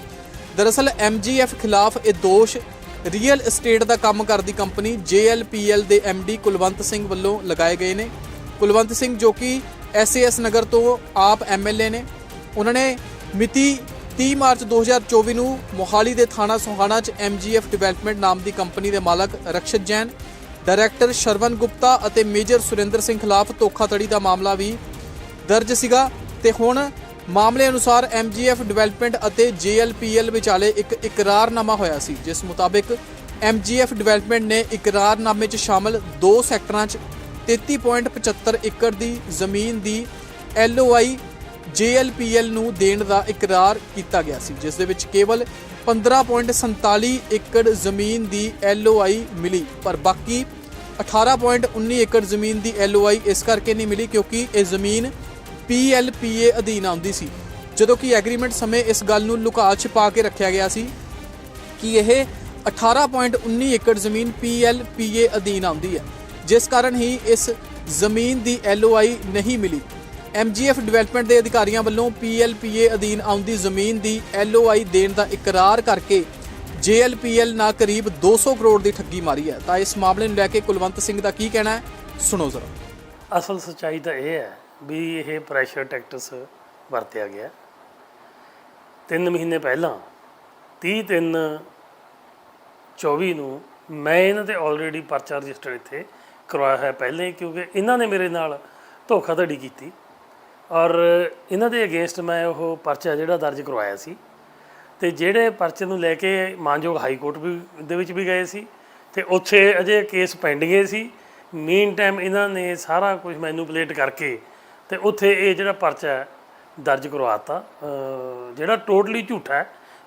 ਦਰਅਸਲ MGF ਖਿਲਾਫ ਇਹ ਦੋਸ਼ ਰੀਅਲ ਏਸਟੇਟ ਦਾ ਕੰਮ ਕਰਦੀ ਕੰਪਨੀ JLPL ਦੇ MD ਕੁਲਵੰਤ ਸਿੰਘ ਵੱਲੋਂ ਲਗਾਏ ਗਏ ਨੇ। ਕੁਲਵੰਤ ਸਿੰਘ ਜੋ ਕਿ SAS ਨਗਰ ਤੋਂ ਆਪ MLA ਨੇ। ਉਹਨਾਂ ਨੇ ਮਿਤੀ 30 ਮਾਰਚ 2024 ਨੂੰ ਮੋਹਾਲੀ ਦੇ ਥਾਣਾ ਸੋਹਾਣਾ 'ਚ MGF ਡਿਵੈਲਪਮੈਂਟ ਨਾਮ ਦੀ ਕੰਪਨੀ ਦੇ ਮਾਲਕ ਰਕਸ਼ਿਤ ਜੈਨ, ਡਾਇਰੈਕਟਰ ਸ਼ਰਵਨ ਗੁਪਤਾ ਅਤੇ ਮੇਜਰ ਸੁਰਿੰਦਰ ਸਿੰਘ ਖਿਲਾਫ ਧੋਖਾਧੜੀ ਦਾ ਮਾਮਲਾ ਵੀ ਦਰਜ ਸੀਗਾ ਤੇ ਹੁਣ ਮਾਮਲੇ ਅਨੁਸਾਰ MGF ਡਿਵੈਲਪਮੈਂਟ ਅਤੇ JLPL ਵਿਚਾਲੇ ਇੱਕ ਇਕਰਾਰਨਾਮਾ ਹੋਇਆ ਸੀ, ਜਿਸ ਮੁਤਾਬਕ MGF ਡਿਵੈਲਪਮੈਂਟ ਨੇ ਇਕਰਾਰਨਾਮੇ 'ਚ ਸ਼ਾਮਲ ਦੋ ਸੈਕਟਰਾਂ 'ਚ 33.75 ਏਕੜ ਦੀ ਜ਼ਮੀਨ ਦੀ LOI JLPL ਨੂੰ ਦੇਣ ਦਾ ਇਕਰਾਰ ਕੀਤਾ ਗਿਆ ਸੀ, ਜਿਸ ਦੇ ਵਿੱਚ ਕੇਵਲ 15.47 ਏਕੜ ਜ਼ਮੀਨ ਦੀ LOI ਮਿਲੀ, ਪਰ ਬਾਕੀ 18.19 ਏਕੜ ਜ਼ਮੀਨ ਦੀ LOI ਇਸ ਕਰਕੇ ਨਹੀਂ ਮਿਲੀ ਕਿਉਂਕਿ ਇਹ ਜ਼ਮੀਨ PLPA ਅਧੀਨ ਆਉਂਦੀ ਸੀ। ਜਦੋਂ ਕਿ ਐਗਰੀਮੈਂਟ ਸਮੇਂ ਇਸ ਗੱਲ ਨੂੰ ਲੁਕਾ ਛਿਪਾ ਕੇ ਰੱਖਿਆ ਗਿਆ ਸੀ ਕਿ ਇਹ 18.19 ਏਕੜ ਜ਼ਮੀਨ PLPA ਅਧੀਨ ਆਉਂਦੀ ਹੈ, ਜਿਸ ਕਾਰਨ ਹੀ ਇਸ ਜ਼ਮੀਨ ਦੀ LOI ਨਹੀਂ ਮਿਲੀ। MGF ਡਿਵੈਲਪਮੈਂਟ ਦੇ ਅਧਿਕਾਰੀਆਂ ਵੱਲੋਂ PLPA ਅਧੀਨ ਆਉਂਦੀ ਜ਼ਮੀਨ ਦੀ LOI ਦੇਣ ਦਾ ਇਕਰਾਰ ਕਰਕੇ JLPL ਨਾਲ ਕਰੀਬ 200 ਕਰੋੜ ਦੀ ਠੱਗੀ ਮਾਰੀ ਹੈ। ਤਾਂ ਇਸ ਮਾਮਲੇ ਨੂੰ ਲੈ ਕੇ ਕੁਲਵੰਤ ਸਿੰਘ ਦਾ ਕੀ ਕਹਿਣਾ ਹੈ? ਸੁਣੋ ਜ਼ਰਾ। ਅਸਲ ਸੱਚਾਈ ਤਾਂ ਇਹ ਹੈ ਵੀ ਇਹ ਪ੍ਰੈਸ਼ਰ ਟੈਕਟਸ ਵਰਤਿਆ ਗਿਆ। 3 ਮਹੀਨੇ ਪਹਿਲਾਂ 30 3 24 ਨੂੰ ਮੈਂ ਇਹਨਾਂ ਤੇ ਆਲਰੇਡੀ ਪਰਚਾ ਰਜਿਸਟਰ ਇੱਥੇ ਕਰਵਾਇਆ ਹੈ ਪਹਿਲੇ, ਕਿਉਂਕਿ ਇਹਨਾਂ ਨੇ ਮੇਰੇ ਨਾਲ ਧੋਖਾਧੜੀ ਕੀਤੀ। ਔਰ ਇਹਨਾਂ ਦੇ ਅਗੇਂਸਟ ਮੈਂ ਉਹ ਪਰਚਾ ਜਿਹੜਾ ਦਰਜ ਕਰਵਾਇਆ ਸੀ ਤੇ ਜਿਹੜੇ ਪਰਚੇ ਨੂੰ ਲੈ ਕੇ ਮਾਨਯੋਗ ਹਾਈ ਕੋਰਟ ਵੀ ਦੇ ਵਿੱਚ ਵੀ ਗਏ ਸੀ ਤੇ ਉੱਥੇ ਅਜੇ ਕੇਸ ਪੈਂਡਿੰਗ ਸੀ। ਮੀਨ ਟਾਈਮ ਇਹਨਾਂ ਨੇ ਸਾਰਾ ਕੁਝ ਮੈਨੂਪਲੇਟ ਕਰਕੇ ਤੇ ਉੱਥੇ ਇਹ ਜਿਹੜਾ ਪਰਚਾ ਦਰਜ ਕਰਵਾਤਾ। ਅਹ ਜਿਹੜਾ ਟੋਟਲੀ ਝੂਠਾ ਹੈ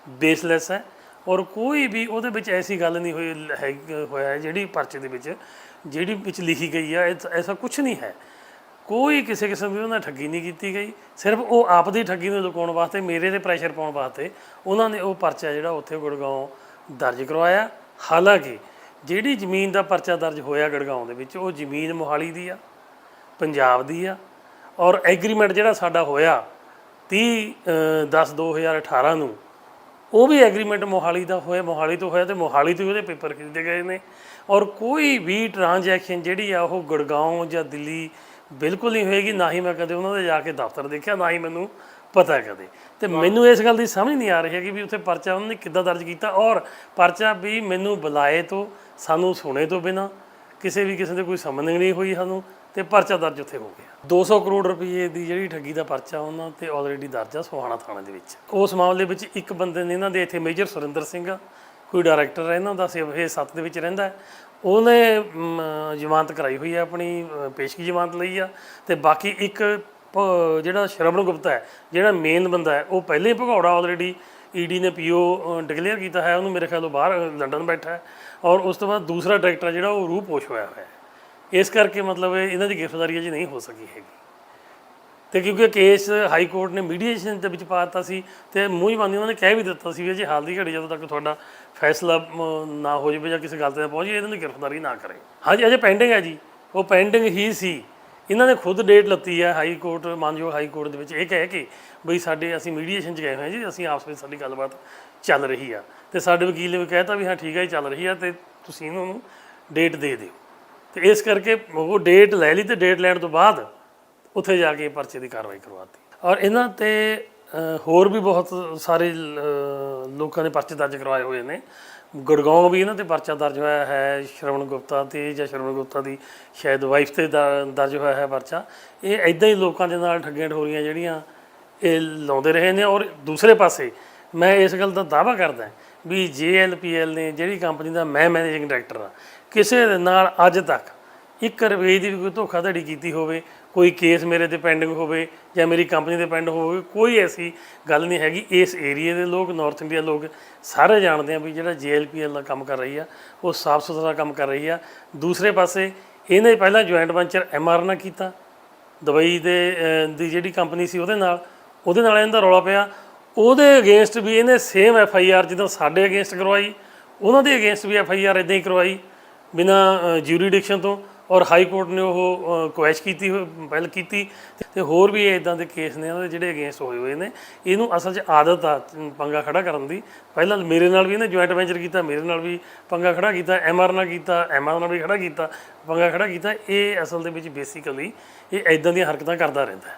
ਬੇਸਲੈਸ ਹੈ ਔਰ ਕੋਈ ਵੀ ਉਹਦੇ ਵਿੱਚ ਐਸੀ ਗੱਲ ਨਹੀਂ ਹੋਈ ਹੈ ਹੋਇਆ ਜਿਹੜੀ ਪਰਚੇ ਦੇ ਵਿੱਚ, ਜਿਹੜੀ ਵਿੱਚ ਲਿਖੀ ਗਈ ਆ ਐਸਾ ਕੁਝ ਨਹੀਂ ਹੈ। ਕੋਈ ਕਿਸੇ ਕਿਸਮ ਦੀ ਉਹਨਾਂ ਨਾਲ ਠੱਗੀ ਨਹੀਂ ਕੀਤੀ ਗਈ। ਸਿਰਫ ਉਹ ਆਪ ਦੀ ਠੱਗੀ ਨੂੰ ਲੁਕਾਉਣ ਵਾਸਤੇ, ਮੇਰੇ ਤੇ ਪ੍ਰੈਸ਼ਰ ਪਾਉਣ ਵਾਸਤੇ ਉਹਨਾਂ ਨੇ ਉਹ ਪਰਚਾ ਜਿਹੜਾ ਉੱਥੇ ਗੁੜਗਾਉਂ ਦਰਜ ਕਰਵਾਇਆ। ਹਾਲਾਂਕਿ ਜਿਹੜੀ ਜ਼ਮੀਨ ਦਾ ਪਰਚਾ ਦਰਜ ਹੋਇਆ ਗੜਗਾਉਂ ਦੇ ਵਿੱਚ, ਉਹ ਜ਼ਮੀਨ ਮੋਹਾਲੀ ਦੀ ਆ, ਪੰਜਾਬ ਦੀ ਆ ਔਰ ਐਗਰੀਮੈਂਟ ਜਿਹੜਾ ਸਾਡਾ ਹੋਇਆ 30 10 2018 ਨੂੰ, ਉਹ ਵੀ ਐਗਰੀਮੈਂਟ ਮੋਹਾਲੀ ਦਾ ਹੋਇਆ, ਮੋਹਾਲੀ ਤੋਂ ਹੋਇਆ ਤੇ ਮੋਹਾਲੀ ਤੋਂ ਹੀ ਉਹਦੇ ਪੇਪਰ ਖਰੀਦੇ ਗਏ ਨੇ। ਔਰ ਕੋਈ ਵੀ ਟ੍ਰਾਂਜੈਕਸ਼ਨ ਜਿਹੜੀ ਆ ਉਹ ਗੁੜਗਾਉਂ ਜਾਂ ਦਿੱਲੀ ਬਿਲਕੁਲ ਨਹੀਂ ਹੋਏਗੀ, ਨਾ ਹੀ ਮੈਂ ਕਦੇ ਉਹਨਾਂ ਦੇ ਜਾ ਕੇ ਦਫ਼ਤਰ ਦੇਖਿਆ, ਨਾ ਹੀ ਮੈਨੂੰ ਪਤਾ ਕਦੇ। ਤੇ ਮੈਨੂੰ ਇਸ ਗੱਲ ਦੀ ਸਮਝ ਨਹੀਂ ਆ ਰਹੀ ਹੈ ਕਿ ਵੀ ਉੱਥੇ ਪਰਚਾ ਉਹਨਾਂ ਨੇ ਕਿੱਦਾਂ ਦਰਜ ਕੀਤਾ ਔਰ ਪਰਚਾ ਵੀ ਮੈਨੂੰ ਬੁਲਾਏ ਤੋਂ, ਸਾਨੂੰ ਸੁਣੇ ਤੋਂ ਬਿਨਾ, ਕਿਸੇ ਵੀ ਕਿਸੇ ਦੇ ਕੋਈ ਸਮਝ ਨਹੀਂ ਹੋਈ ਸਾਨੂੰ ਤੇ ਪਰਚਾ ਦਰਜ ਉੱਥੇ ਹੋ ਗਿਆ। 200 ਕਰੋੜ ਰੁਪਏ ਦੀ ਜਿਹੜੀ ਠੱਗੀ ਦਾ ਪਰਚਾ ਉਹਨਾਂ ਤੇ ਆਲਰੇਡੀ ਦਰਜ ਆ ਸੋਹਾਣਾ ਥਾਣੇ ਦੇ ਵਿੱਚ। ਉਸ ਮਾਮਲੇ ਵਿੱਚ ਇੱਕ ਬੰਦੇ ਨੇ ਇਹਨਾਂ ਦੇ ਇੱਥੇ ਮੇਜਰ ਸੁਰਿੰਦਰ ਸਿੰਘ ਆ, ਕੋਈ ਡਾਇਰੈਕਟਰ ਹੈ ਇਹਨਾਂ ਦਾ ਸਿਵਲ 7 ਦੇ ਵਿੱਚ ਰਹਿੰਦਾ ਉਹਨੇ ਜ਼ਮਾਨਤ ਕਰਾਈ ਹੋਈ ਹੈ ਆਪਣੀ ਪੇਸ਼ਗੀ ਜ਼ਮਾਨਤ ਲਈ ਆ, ਤੇ ਬਾਕੀ ਇੱਕ ਪ- ਜਿਹੜਾ ਸ਼ਰਵਣ ਗੁਪਤਾ ਹੈ, ਜਿਹੜਾ ਮੇਨ ਬੰਦਾ ਹੈ, ਉਹ ਪਹਿਲੇ ਹੀ ਭਗੌੜਾ ਆਲਰੇਡੀ ਈਡੀ ਨੇ ਪੀਓ ਡਿਕਲੇਅਰ ਕੀਤਾ ਹੈ, ਉਹਨੂੰ ਮੇਰੇ ਖਿਆਲੋਂ ਬਾਹਰ ਲੰਡਨ ਬੈਠਾ ਹੈ, ਔਰ ਉਸ ਤੋਂ ਬਾਅਦ ਦੂਸਰਾ ਡਾਇਰੈਕਟਰ ਜਿਹੜਾ ਉਹ ਰੂਪ ਹੋਸ਼ ਹੋਇਆ ਹੋਇਆ ਹੈ। ਇਸ ਕਰਕੇ ਮਤਲਬ ਇਹਨਾਂ ਦੀ ਗ੍ਰਿਫਤਾਰੀ ਅਜੇ ਨਹੀਂ ਹੋ ਸਕੀ ਹੈਗੀ। ਤੇ ਕਿਉਂਕਿ ਕੇਸ ਹਾਈ ਕੋਰਟ ਨੇ ਮੀਡੀਏਸ਼ਨ ਦੇ ਵਿੱਚ ਪਾ ਦਿੱਤਾ ਸੀ ਤੇ ਮੂੰਹ ਜ਼ਬਾਨੀ ਉਹਨਾਂ ਨੇ ਕਹਿ ਵੀ ਦਿੱਤਾ ਸੀ ਵੀ ਜੇ ਹਾਲ ਦੀ ਘੜੀ ਜਦੋਂ ਤੱਕ ਤੁਹਾਡਾ ਫੈਸਲਾ ਨਾ ਹੋ ਜਾਵੇ ਜਾਂ ਕਿਸੇ ਗੱਲ ਤੇ ਨਾ ਪਹੁੰਚੇ ਇਹਨਾਂ ਦੀ ਗ੍ਰਿਫਤਾਰੀ ਨਾ ਕਰੇ। ਹਾਂਜੀ, ਅਜੇ ਪੈਂਡਿੰਗ ਹੈ ਜੀ। ਉਹ ਪੈਂਡਿੰਗ ਹੀ ਸੀ। ਇਹਨਾਂ ਨੇ ਖੁਦ ਡੇਟ ਲੱਤੀ ਹੈ ਹਾਈ ਕੋਰਟ, ਮਾਨਯੋਗ ਹਾਈ ਕੋਰਟ ਦੇ ਵਿੱਚ ਇਹ ਕਹਿ ਕੇ ਬਈ ਸਾਡੇ ਅਸੀਂ ਮੀਡੀਏਸ਼ਨ 'ਚ ਗਏ ਹੋਏ ਹਾਂ ਜੀ, ਅਸੀਂ ਆਪਸ ਵਿੱਚ ਸਾਡੀ ਗੱਲਬਾਤ ਚੱਲ ਰਹੀ ਆ। ਤੇ ਸਾਡੇ ਵਕੀਲ ਨੇ ਵੀ ਕਹਿਤਾ ਵੀ ਹਾਂ, ਠੀਕ ਹੈ ਜੀ, ਚੱਲ ਰਹੀ ਆ ਤੇ ਤੁਸੀਂ ਇਹਨਾਂ ਨੂੰ ਡੇਟ ਦੇ ਦਿਓ। ਤੇ ਇਸ ਕਰਕੇ ਉਹ ਡੇਟ ਲੈ ਲਈ ਤੇ ਡੇਟ ਲੈਣ ਤੋਂ ਬਾਅਦ ਉੱਥੇ ਜਾ ਕੇ ਪਰਚੇ ਦੀ ਕਾਰਵਾਈ ਕਰਵਾਤੀ। ਔਰ ਇਹਨਾਂ ਤੇ ਹੋਰ ਵੀ ਬਹੁਤ ਸਾਰੇ ਲੋਕਾਂ ਨੇ ਪਰਚੇ ਦਰਜ ਕਰਵਾਏ ਹੋਏ ਨੇ। ਗੁੜਗਾਉਂ ਵੀ ਇਹਨਾਂ ਤੇ ਪਰਚਾ ਦਰਜ ਹੋਇਆ ਹੈ, ਸ਼ਰਵਣ ਗੁਪਤਾ ਤੇ ਜਾਂ ਸ਼ਰਵਣ ਗੁਪਤਾ ਦੀ ਸ਼ਾਇਦ ਵਾਈਫ ਤੇ ਦਰ- ਦਰਜ ਹੋਇਆ ਹੈ ਪਰਚਾ। ਇਹ ਐਦਾਂ ਹੀ ਲੋਕਾਂ ਦੇ ਨਾਲ ਠੱਗੀਆਂ ਠੋਰੀਆਂ ਜਿਹੜੀਆਂ ਇਹ ਲਾਉਂਦੇ ਰਹੇ ਨੇ। ਔਰ ਦੂਸਰੇ ਪਾਸੇ ਮੈਂ ਇਸ ਗੱਲ ਦਾ ਦਾਅਵਾ ਕਰਦਾ ਵੀ ਜੇਐਲਪੀਐਲ ਨੇ ਜਿਹੜੀ ਕੰਪਨੀ ਦਾ ਮੈਂ ਮੈਨੇਜਿੰਗ ਡਾਇਰੈਕਟਰ ਆ ਕਿਸੇ ਦੇ ਨਾਲ ਅੱਜ ਤੱਕ ਇੱਕ ਰੁਪਏ ਦੀ ਵੀ ਕੋਈ ਧੋਖਾਧੜੀ ਕੀਤੀ ਹੋਵੇ ਕੋਈ ਕੇਸ ਮੇਰੇ ਤੇ ਪੈਂਡਿੰਗ ਹੋਵੇ ਜਾਂ ਮੇਰੀ ਕੰਪਨੀ ਤੇ ਪੈਂਡ ਹੋਵੇ, ਕੋਈ ਐਸੀ ਗੱਲ ਨਹੀਂ ਹੈਗੀ। ਇਸ ਏਰੀਆ ਦੇ ਲੋਕ ਨਾਰਥ ਇੰਡੀਆ ਲੋਕ ਸਾਰੇ ਜਾਣਦੇ ਆ ਵੀ ਜਿਹੜਾ ਜੇਐਲਪੀਐਲ ਦਾ ਕੰਮ ਕਰ ਰਹੀ ਆ, ਉਹ ਸਾਫ਼ ਸੁਥਰਾ ਕੰਮ ਕਰ ਰਹੀ ਆ। ਦੂਸਰੇ ਪਾਸੇ ਇਹਨੇ ਪਹਿਲਾਂ ਜੁਆਇੰਟ ਵੈਂਚਰ ਐਮਆਰ ਨਾਲ ਕੀਤਾ। ਦੁਬਈ ਦੇ ਦੀ ਜਿਹੜੀ ਕੰਪਨੀ ਸੀ ਉਹਦੇ ਨਾਲ ਉਹਦੇ ਨਾਲ ਇਹਦਾ ਰੌਲਾ ਪਿਆ। ਉਹਦੇ ਅਗੇਂਸਟ ਵੀ ਇਹਨੇ ਸੇਮ ਐਫ ਆਈ ਆਰ ਜਦੋਂ ਸਾਡੇ ਅਗੇਂਸਟ ਕਰਵਾਈ, ਉਹਨਾਂ ਦੇ ਅਗੇਂਸਟ ਵੀ ਐਫ ਆਈ ਆਰ ਇਦਾਂ ਹੀ ਕਰਵਾਈ, ਬਿਨਾ ਜੂਰੀਡਿਕਸ਼ਨ ਤੋਂ। ਔਰ ਹਾਈ ਕੋਰਟ ਨੇ ਉਹ ਕੁਐਸ਼ ਕੀਤੀ ਹੋਈ- ਪਹਿਲ ਕੀਤੀ ਤੇ ਹੋਰ ਵੀ ਇਦਾਂ ਦੇ ਕੇਸ ਨੇ ਉਹਦੇ ਜਿਹੜੇ ਅਗੇਂਸਟ ਹੋਏ ਹੋਏ ਨੇ। ਇਹਨੂੰ ਅਸਲ 'ਚ ਆਦਤ ਆ ਪੰਗਾ ਖੜਾ ਕਰਨ ਦੀ। ਪਹਿਲਾਂ ਮੇਰੇ ਨਾਲ ਵੀ ਇਹਨੇ ਜੁਆਇੰਟ ਵੈਂਚਰ ਕੀਤਾ ਮੇਰੇ ਨਾਲ ਵੀ ਪੰਗਾ ਖੜਾ ਕੀਤਾ ਐਮਆਰ ਨਾਲ ਕੀਤਾ ਐਮਆਰ ਨਾਲ ਵੀ ਖੜਾ ਕੀਤਾ ਪੰਗਾ ਖੜਾ ਕੀਤਾ। ਇਹ ਅਸਲ ਦੇ ਵਿੱਚ ਬੇਸਿਕਲੀ ਇਹ ਇਦਾਂ ਦੀਆਂ ਹਰਕਤਾਂ ਕਰਦਾ ਰਹਿੰਦਾ।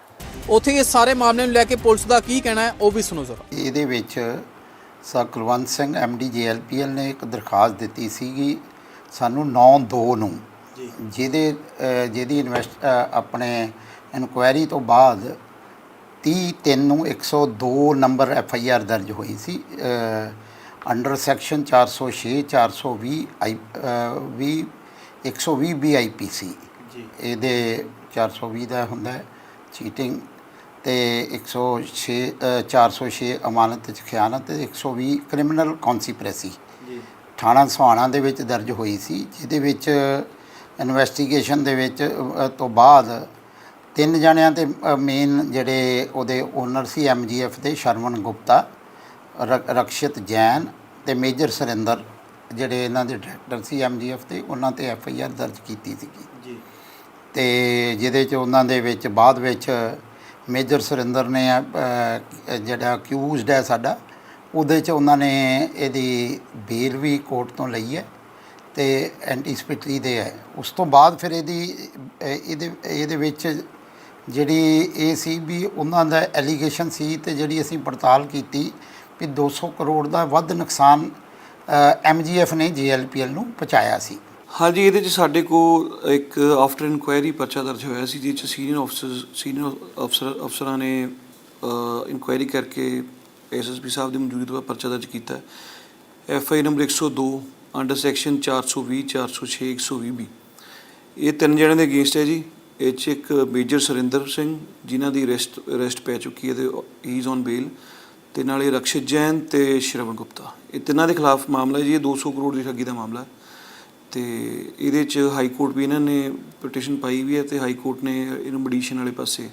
ਉੱਥੇ ਇਸ ਸਾਰੇ ਮਾਮਲੇ ਨੂੰ ਲੈ ਕੇ ਪੁਲਿਸ ਦਾ ਕੀ ਕਹਿਣਾ ਹੈ ਉਹ ਵੀ ਸੁਣੋ ਜ਼ਰਾ। ਇਹਦੇ ਵਿੱਚ sir Kulwant Singh MD JLPL ਨੇ ਇੱਕ ਦਰਖਾਸਤ ਦਿੱਤੀ ਸੀਗੀ ਸਾਨੂੰ 9/2 ਨੂੰ ਜਿਹਦੇ ਜਿਹਦੀ ਇਨਵੈਸਟ ਆਪਣੇ ਇਨਕੁਆਇਰੀ ਤੋਂ ਬਾਅਦ 30/3 ਨੂੰ 102 ਨੰਬਰ ਐਫ ਆਈ ਆਰ ਦਰਜ ਹੋਈ ਸੀ ਅੰਡਰ ਸੈਕਸ਼ਨ 406 420 ਆਈ 20 120 ਬੀ ਆਈ ਪੀ ਸੀ ਇਹਦੇ 420 ਦਾ ਹੁੰਦਾ ਹੈ ਚੀਟਿੰਗ ਤੇ 106 ਅ, 406 ਅਮਾਨਤ ਚ ਖਿਆਨਤ ਤੇ 120 ਕ੍ਰਿਮੀਨਲ ਕੌਨਸੀਪ੍ਰੇਸੀ ਥਾਣਾ ਸੁਹਾਣਾ ਦੇ ਵਿੱਚ ਦਰਜ ਹੋਈ ਸੀ ਜਿਹਦੇ ਵਿੱਚ ਇਨਵੈਸਟੀਗੇਸ਼ਨ ਦੇ ਵਿੱਚ ਤੋਂ ਬਾਅਦ ਤਿੰਨ ਜਣਿਆਂ ਤੇ ਮੇਨ ਜਿਹੜੇ ਉਹਦੇ ਓਨਰ ਸੀ ਐਮਜੀਐਫ ਦੇ ਸ਼ਰਵਣ ਗੁਪਤਾ ਰਕਸ਼ਿਤ ਜੈਨ ਤੇ ਮੇਜਰ ਸੁਰਿੰਦਰ ਜਿਹੜੇ ਇਹਨਾਂ ਦੇ ਡਾਇਰੈਕਟਰ ਸੀ ਐਮਜੀਐਫ ਦੇ ਉਹਨਾਂ ਤੇ ਐਫ ਆਈ ਆਰ ਦਰਜ ਕੀਤੀ ਸੀਗੀ। ਜੀ। ਤੇ ਜਿਹਦੇ ਚ ਉਹਨਾਂ ਦੇ ਵਿੱਚ ਬਾਅਦ ਵਿੱਚ ਮੇਜਰ ਸੁਰਿੰਦਰ ਨੇ ਜਿਹੜਾ ਅਕਿਊਜ਼ਡ ਹੈ ਸਾਡਾ ਉਹਦੇ ਚ ਉਹਨਾਂ ਨੇ ਇਹਦੀ ਬੇਲ ਵੀ ਕੋਰਟ ਤੋਂ ਲਈ ਹੈ। ਤੇ ਐਂਟੀਸਪੈਕਟਰੀ ਦੇ ਹੈ। ਉਸ ਤੋਂ ਬਾਅਦ ਫਿਰ ਇਹਦੀ ਇਹਦੇ ਇਹਦੇ ਵਿੱਚ ਜਿਹੜੀ ਇਹ ਸੀ ਵੀ ਉਹਨਾਂ ਦਾ ਐਲੀਗੇਸ਼ਨ ਸੀ ਤੇ ਜਿਹੜੀ ਅਸੀਂ ਪੜਤਾਲ ਕੀਤੀ ਵੀ 200 ਕਰੋੜ ਦਾ ਵੱਧ ਨੁਕਸਾਨ ਐਮਜੀਐਫ ਨੇ ਜੀਐਲਪੀਐਲ ਨੂੰ ਪਹੁੰਚਾਇਆ ਸੀ। ਹਾਂਜੀ, ਇਹਦੇ ਚ ਸਾਡੇ ਕੋਲ ਇੱਕ ਆਫਟਰ ਇਨਕੁਆਇਰੀ ਪਰਚਾ ਦਰਜ ਹੋਇਆ ਸੀ ਜਿਸ ਚ ਸੀਨੀਅਰ ਅਫਸਰ ਸੀਨੀਅਰ ਅਫਸਰ ਅਫਸਰਾਂ ਨੇ ਇਨਕੁਆਇਰੀ ਕਰਕੇ ਐਸਐਸਪੀ ਸਾਹਿਬ ਦੀ ਮੌਜੂਦਗੀ ਤੋਂ ਪਰਚਾ ਦਰਜ ਕੀਤਾ। ਹੈ I number 102 under section 420 406 120 B ਇਹ ਤਿੰਨ ਜਣਿਆਂ ਦੇ ਅਗੇਂਸਟ ਹੈ ਜੀ। ਇਹ 'ਚ ਇੱਕ ਮੇਜਰ ਸੁਰਿੰਦਰ ਸਿੰਘ, ਜਿਨ੍ਹਾਂ ਦੀ ਅਰੈਸਟ ਅਰੈਸਟ ਪੈ ਚੁੱਕੀ ਹੈ ਤੇ ਹੀ ਇਜ਼ ਔਨ ਬੇਲ ਤੇ ਨਾਲੇ ਰਕਸ਼ਿਤ ਜੈਨ ਤੇ ਸ਼ਰਵਣ ਗੁਪਤਾ। ਇਹ ਤਿੰਨਾਂ ਦੇ ਖਿਲਾਫ ਮਾਮਲਾ ਹੈ ਜੀ। ਇਹ 200 ਕਰੋੜ ਦੀ ਠੱਗੀ ਦਾ ਮਾਮਲਾ ਹੈ। ਤੇ ਇਹਦੇ ਚ ਹਾਈ ਕੋਰਟ ਵੀ ਇਹਨਾਂ ਨੇ ਪਟੀਸ਼ਨ ਪਾਈ ਵੀ ਹੈ ਤੇ ਹਾਈ ਕੋਰਟ ਨੇ ਇਹਨੂੰ ਮੈਡੀਸ਼ਨ ਵਾਲੇ ਪਾਸੇ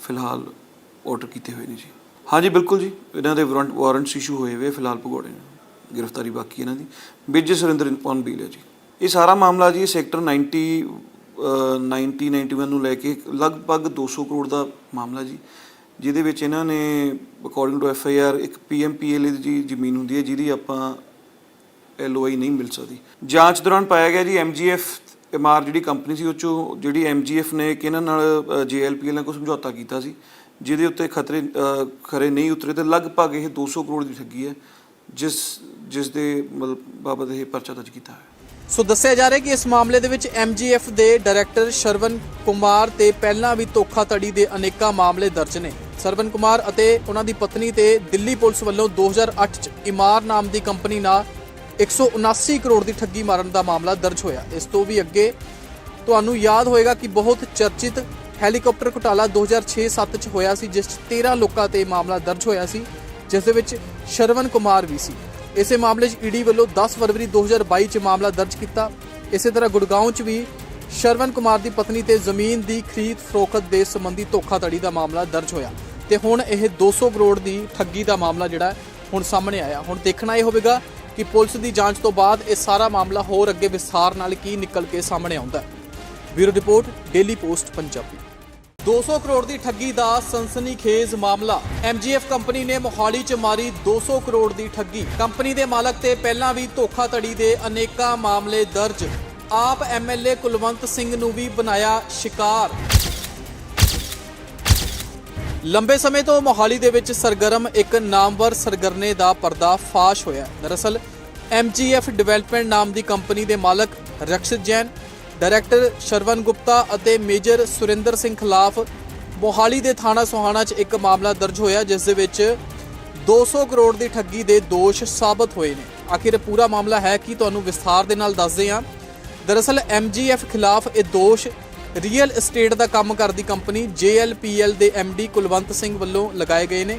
ਫਿਲਹਾਲ ਆਰਡਰ ਕੀਤੇ ਹੋਏ ਨੇ ਜੀ। ਹਾਂਜੀ ਬਿਲਕੁਲ ਜੀ। ਇਹਨਾਂ ਦੇ ਵਾਰੰਟ ਵਾਰੰਟਸ ਇਸ਼ੂ ਹੋਏ ਹੋਏ ਫਿਲਹਾਲ ਭਗੌੜੇ ਨੇ। ਗ੍ਰਿਫਤਾਰੀ ਬਾਕੀ ਇਹਨਾਂ ਦੀ। ਵਿਜੇ ਸੁਰਿੰਦਰ ਔਨ ਬੀਲ ਹੈ ਜੀ। ਇਹ ਸਾਰਾ ਮਾਮਲਾ ਜੀ ਸੈਕਟਰ 90 ਅਹ, 90 91 ਨੂੰ ਲੈ ਕੇ ਲਗਭਗ 200 ਕਰੋੜ ਦਾ ਮਾਮਲਾ ਜੀ ਜਿਹਦੇ ਵਿੱਚ ਇਹਨਾਂ ਨੇ according to F I R ਇੱਕ ਪੀ ਐਮ ਪੀ ਪੀਐਮਪੀਐਲ ਦੀ ਜ਼ਮੀਨ ਹੁੰਦੀ ਹੈ ਜਿਹਦੀ ਆਪਾਂ ਐੱਲ ਓ ਆਈ ਨਹੀਂ ਮਿਲ ਸਕਦੀ। ਜਾਂਚ ਦੌਰਾਨ ਪਾਇਆ ਗਿਆ ਜੀ ਐਮਜੀਐਫ ਐਮਆਰ ਜਿਹੜੀ ਕੰਪਨੀ ਸੀ ਉਹ ਚੋਂ ਜਿਹੜੀ ਐਮਜੀਐਫ ਨੇ ਕਿ ਇਹਨਾਂ ਨਾਲ ਜੇਐਲਪੀਐਲ ਨਾਲ ਕੋਈ ਸਮਝੌਤਾ ਕੀਤਾ ਸੀ ਜਿਹਦੇ ਉੱਤੇ ਖਤਰੇ ਖਰੇ ਨਹੀਂ ਉਤਰੇ ਤੇ ਲਗਭਗ ਇਹ 200 ਕਰੋੜ ਦੀ ਠੱਗੀ ਹੈ। ਜਿਸ ਜਿਸ ਦੇ ਮਤਲਬ ਬਾਬਤ ਇਹ ਪਰਚਾ ਦਰਜ ਕੀਤਾ ਹੈ ਸੋ ਦੱਸਿਆ ਜਾ ਰਿਹਾ ਕਿ ਇਸ ਮਾਮਲੇ ਦੇ ਵਿੱਚ ਐਮਜੀਐਫ ਦੇ ਡਾਇਰੈਕਟਰ ਸ਼ਰਵਨ ਕੁਮਾਰ ਤੇ ਪਹਿਲਾਂ ਵੀ ਧੋਖਾਧੜੀ ਦੇ ਅਨੇਕਾਂ ਮਾਮਲੇ ਦਰਜ ਨੇ। ਸਰਵਨ ਕੁਮਾਰ ਅਤੇ ਉਹਨਾਂ ਦੀ ਪਤਨੀ ਤੇ ਦਿੱਲੀ ਪੁਲਿਸ ਵੱਲੋਂ 2008 ਚ ਇਮਾਰ ਨਾਮ ਦੀ ਕੰਪਨੀ ਨਾਲ 179 ਕਰੋੜ ਦੀ ਠੱਗੀ ਮਾਰਨ ਦਾ ਮਾਮਲਾ ਦਰਜ ਹੋਇਆ। ਇਸ ਤੋਂ ਵੀ ਅੱਗੇ ਤੁਹਾਨੂੰ ਯਾਦ ਹੋਏਗਾ ਕਿ ਬਹੁਤ ਚਰਚਿਤ ਹੈਲੀਕਾਪਟਰ ਘੁਟਾਲਾ 2006-7 ਚ ਹੋਇਆ ਸੀ, ਜਿਸ 'ਚ 13 ਲੋਕਾਂ ਤੇ ਮਾਮਲਾ ਦਰਜ ਹੋਇਆ ਸੀ, ਜਿਸ ਦੇ ਵਿੱਚ ਸ਼ਰਵਨ ਕੁਮਾਰ ਵੀ ਸੀ। ਇਸੇ ਮਾਮਲੇ 'ਚ ਈਡੀ ਵੱਲੋਂ 10 ਫਰਵਰੀ 2022 ਚ ਮਾਮਲਾ ਦਰਜ ਕੀਤਾ। ਇਸੇ ਤਰ੍ਹਾਂ ਗੁੜਗਾਉਂ 'ਚ ਵੀ ਸ਼ਰਵਨ ਕੁਮਾਰ ਦੀ ਪਤਨੀ ਤੇ ਜ਼ਮੀਨ ਦੀ ਖਰੀਦ ਫਰੋਖਤ ਦੇ ਸੰਬੰਧੀ ਧੋਖਾਧੜੀ ਦਾ ਮਾਮਲਾ ਦਰਜ ਹੋਇਆ। ਤੇ ਹੁਣ ਇਹ 200 ਕਰੋੜ ਦੀ ਠੱਗੀ ਦਾ ਮਾਮਲਾ ਜਿਹੜਾ ਹੁਣ ਸਾਹਮਣੇ ਆਇਆ। ਹੁਣ ਦੇਖਣਾ ਇਹ ਹੋਵੇਗਾ ਕਿ ਪੁਲਿਸ ਦੀ ਜਾਂਚ ਤੋਂ ਬਾਅਦ ਇਹ ਸਾਰਾ ਮਾਮਲਾ ਹੋਰ ਅੱਗੇ ਵਿਸਥਾਰ ਨਾਲ ਕੀ ਨਿਕਲ ਕੇ ਸਾਹਮਣੇ ਆਉਂਦਾ ਹੈ। Bureau report, daily post, Punjabi. 200 crore ਦੀ ਠੱਗੀ ਦਾ ਸਨਸਨੀਖੇਜ਼ ਮਾਮਲਾ। ਐਮਜੀਐਫ ਕੰਪਨੀ ਨੇ ਮੋਹਾਲੀ 'ਚ ਮਾਰੀ 200 ਕਰੋੜ ਦੀ ਠੱਗੀ। ਕੰਪਨੀ ਦੇ ਮਾਲਕ ਤੇ ਪਹਿਲਾਂ ਵੀ ਧੋਖਾਧੜੀ ਦੇ ਅਨੇਕਾਂ ਮਾਮਲੇ ਦਰਜ। ਆਪ ਐਮਐਲਏ ਕੁਲਵੰਤ ਸਿੰਘ ਨੂੰ ਵੀ ਬਣਾਇਆ ਸ਼ਿਕਾਰ। ਲੰਬੇ ਸਮੇਂ ਤੋਂ ਮੋਹਾਲੀ ਦੇ ਵਿੱਚ ਸਰਗਰਮ ਇੱਕ ਨਾਮਵਰ ਸਰਗਰਨੇ ਦਾ ਪਰਦਾ ਫਾਸ਼ ਹੋਇਆ। ਹੈ। ਦਰਅਸਲ MGF ਡਿਵੈਲਪਮੈਂਟ ਨਾਮ ਦੀ ਕੰਪਨੀ ਦੇ ਮਾਲਕ ਰਕਸ਼ਿਤ ਜੈਨ ਡਾਇਰੈਕਟਰ ਸ਼ਰਵਨ ਗੁਪਤਾ ਅਤੇ ਮੇਜਰ ਸੁਰਿੰਦਰ ਸਿੰਘ ਖਿਲਾਫ ਮੋਹਾਲੀ ਦੇ ਥਾਣਾ ਸੋਹਾਣਾ 'ਚ ਇੱਕ ਮਾਮਲਾ ਦਰਜ ਹੋਇਆ, ਜਿਸ ਦੇ ਵਿੱਚ 200 ਕਰੋੜ ਦੀ ਠੱਗੀ ਦੇ ਦੋਸ਼ ਸਾਬਤ ਹੋਏ ਨੇ। ਆਖਿਰ ਪੂਰਾ ਮਾਮਲਾ ਹੈ ਕਿ ਤੁਹਾਨੂੰ ਵਿਸਥਾਰ ਦੇ ਨਾਲ ਦੱਸਦੇ ਹਾਂ। ਦਰਅਸਲ MGF ਖਿਲਾਫ ਇਹ ਦੋਸ਼ ਰੀਅਲ ਏਸਟੇਟ ਦਾ ਕੰਮ ਕਰਦੀ ਕੰਪਨੀ JLPL ਦੇ MD ਕੁਲਵੰਤ ਸਿੰਘ ਵੱਲੋਂ ਲਗਾਏ ਗਏ ਨੇ।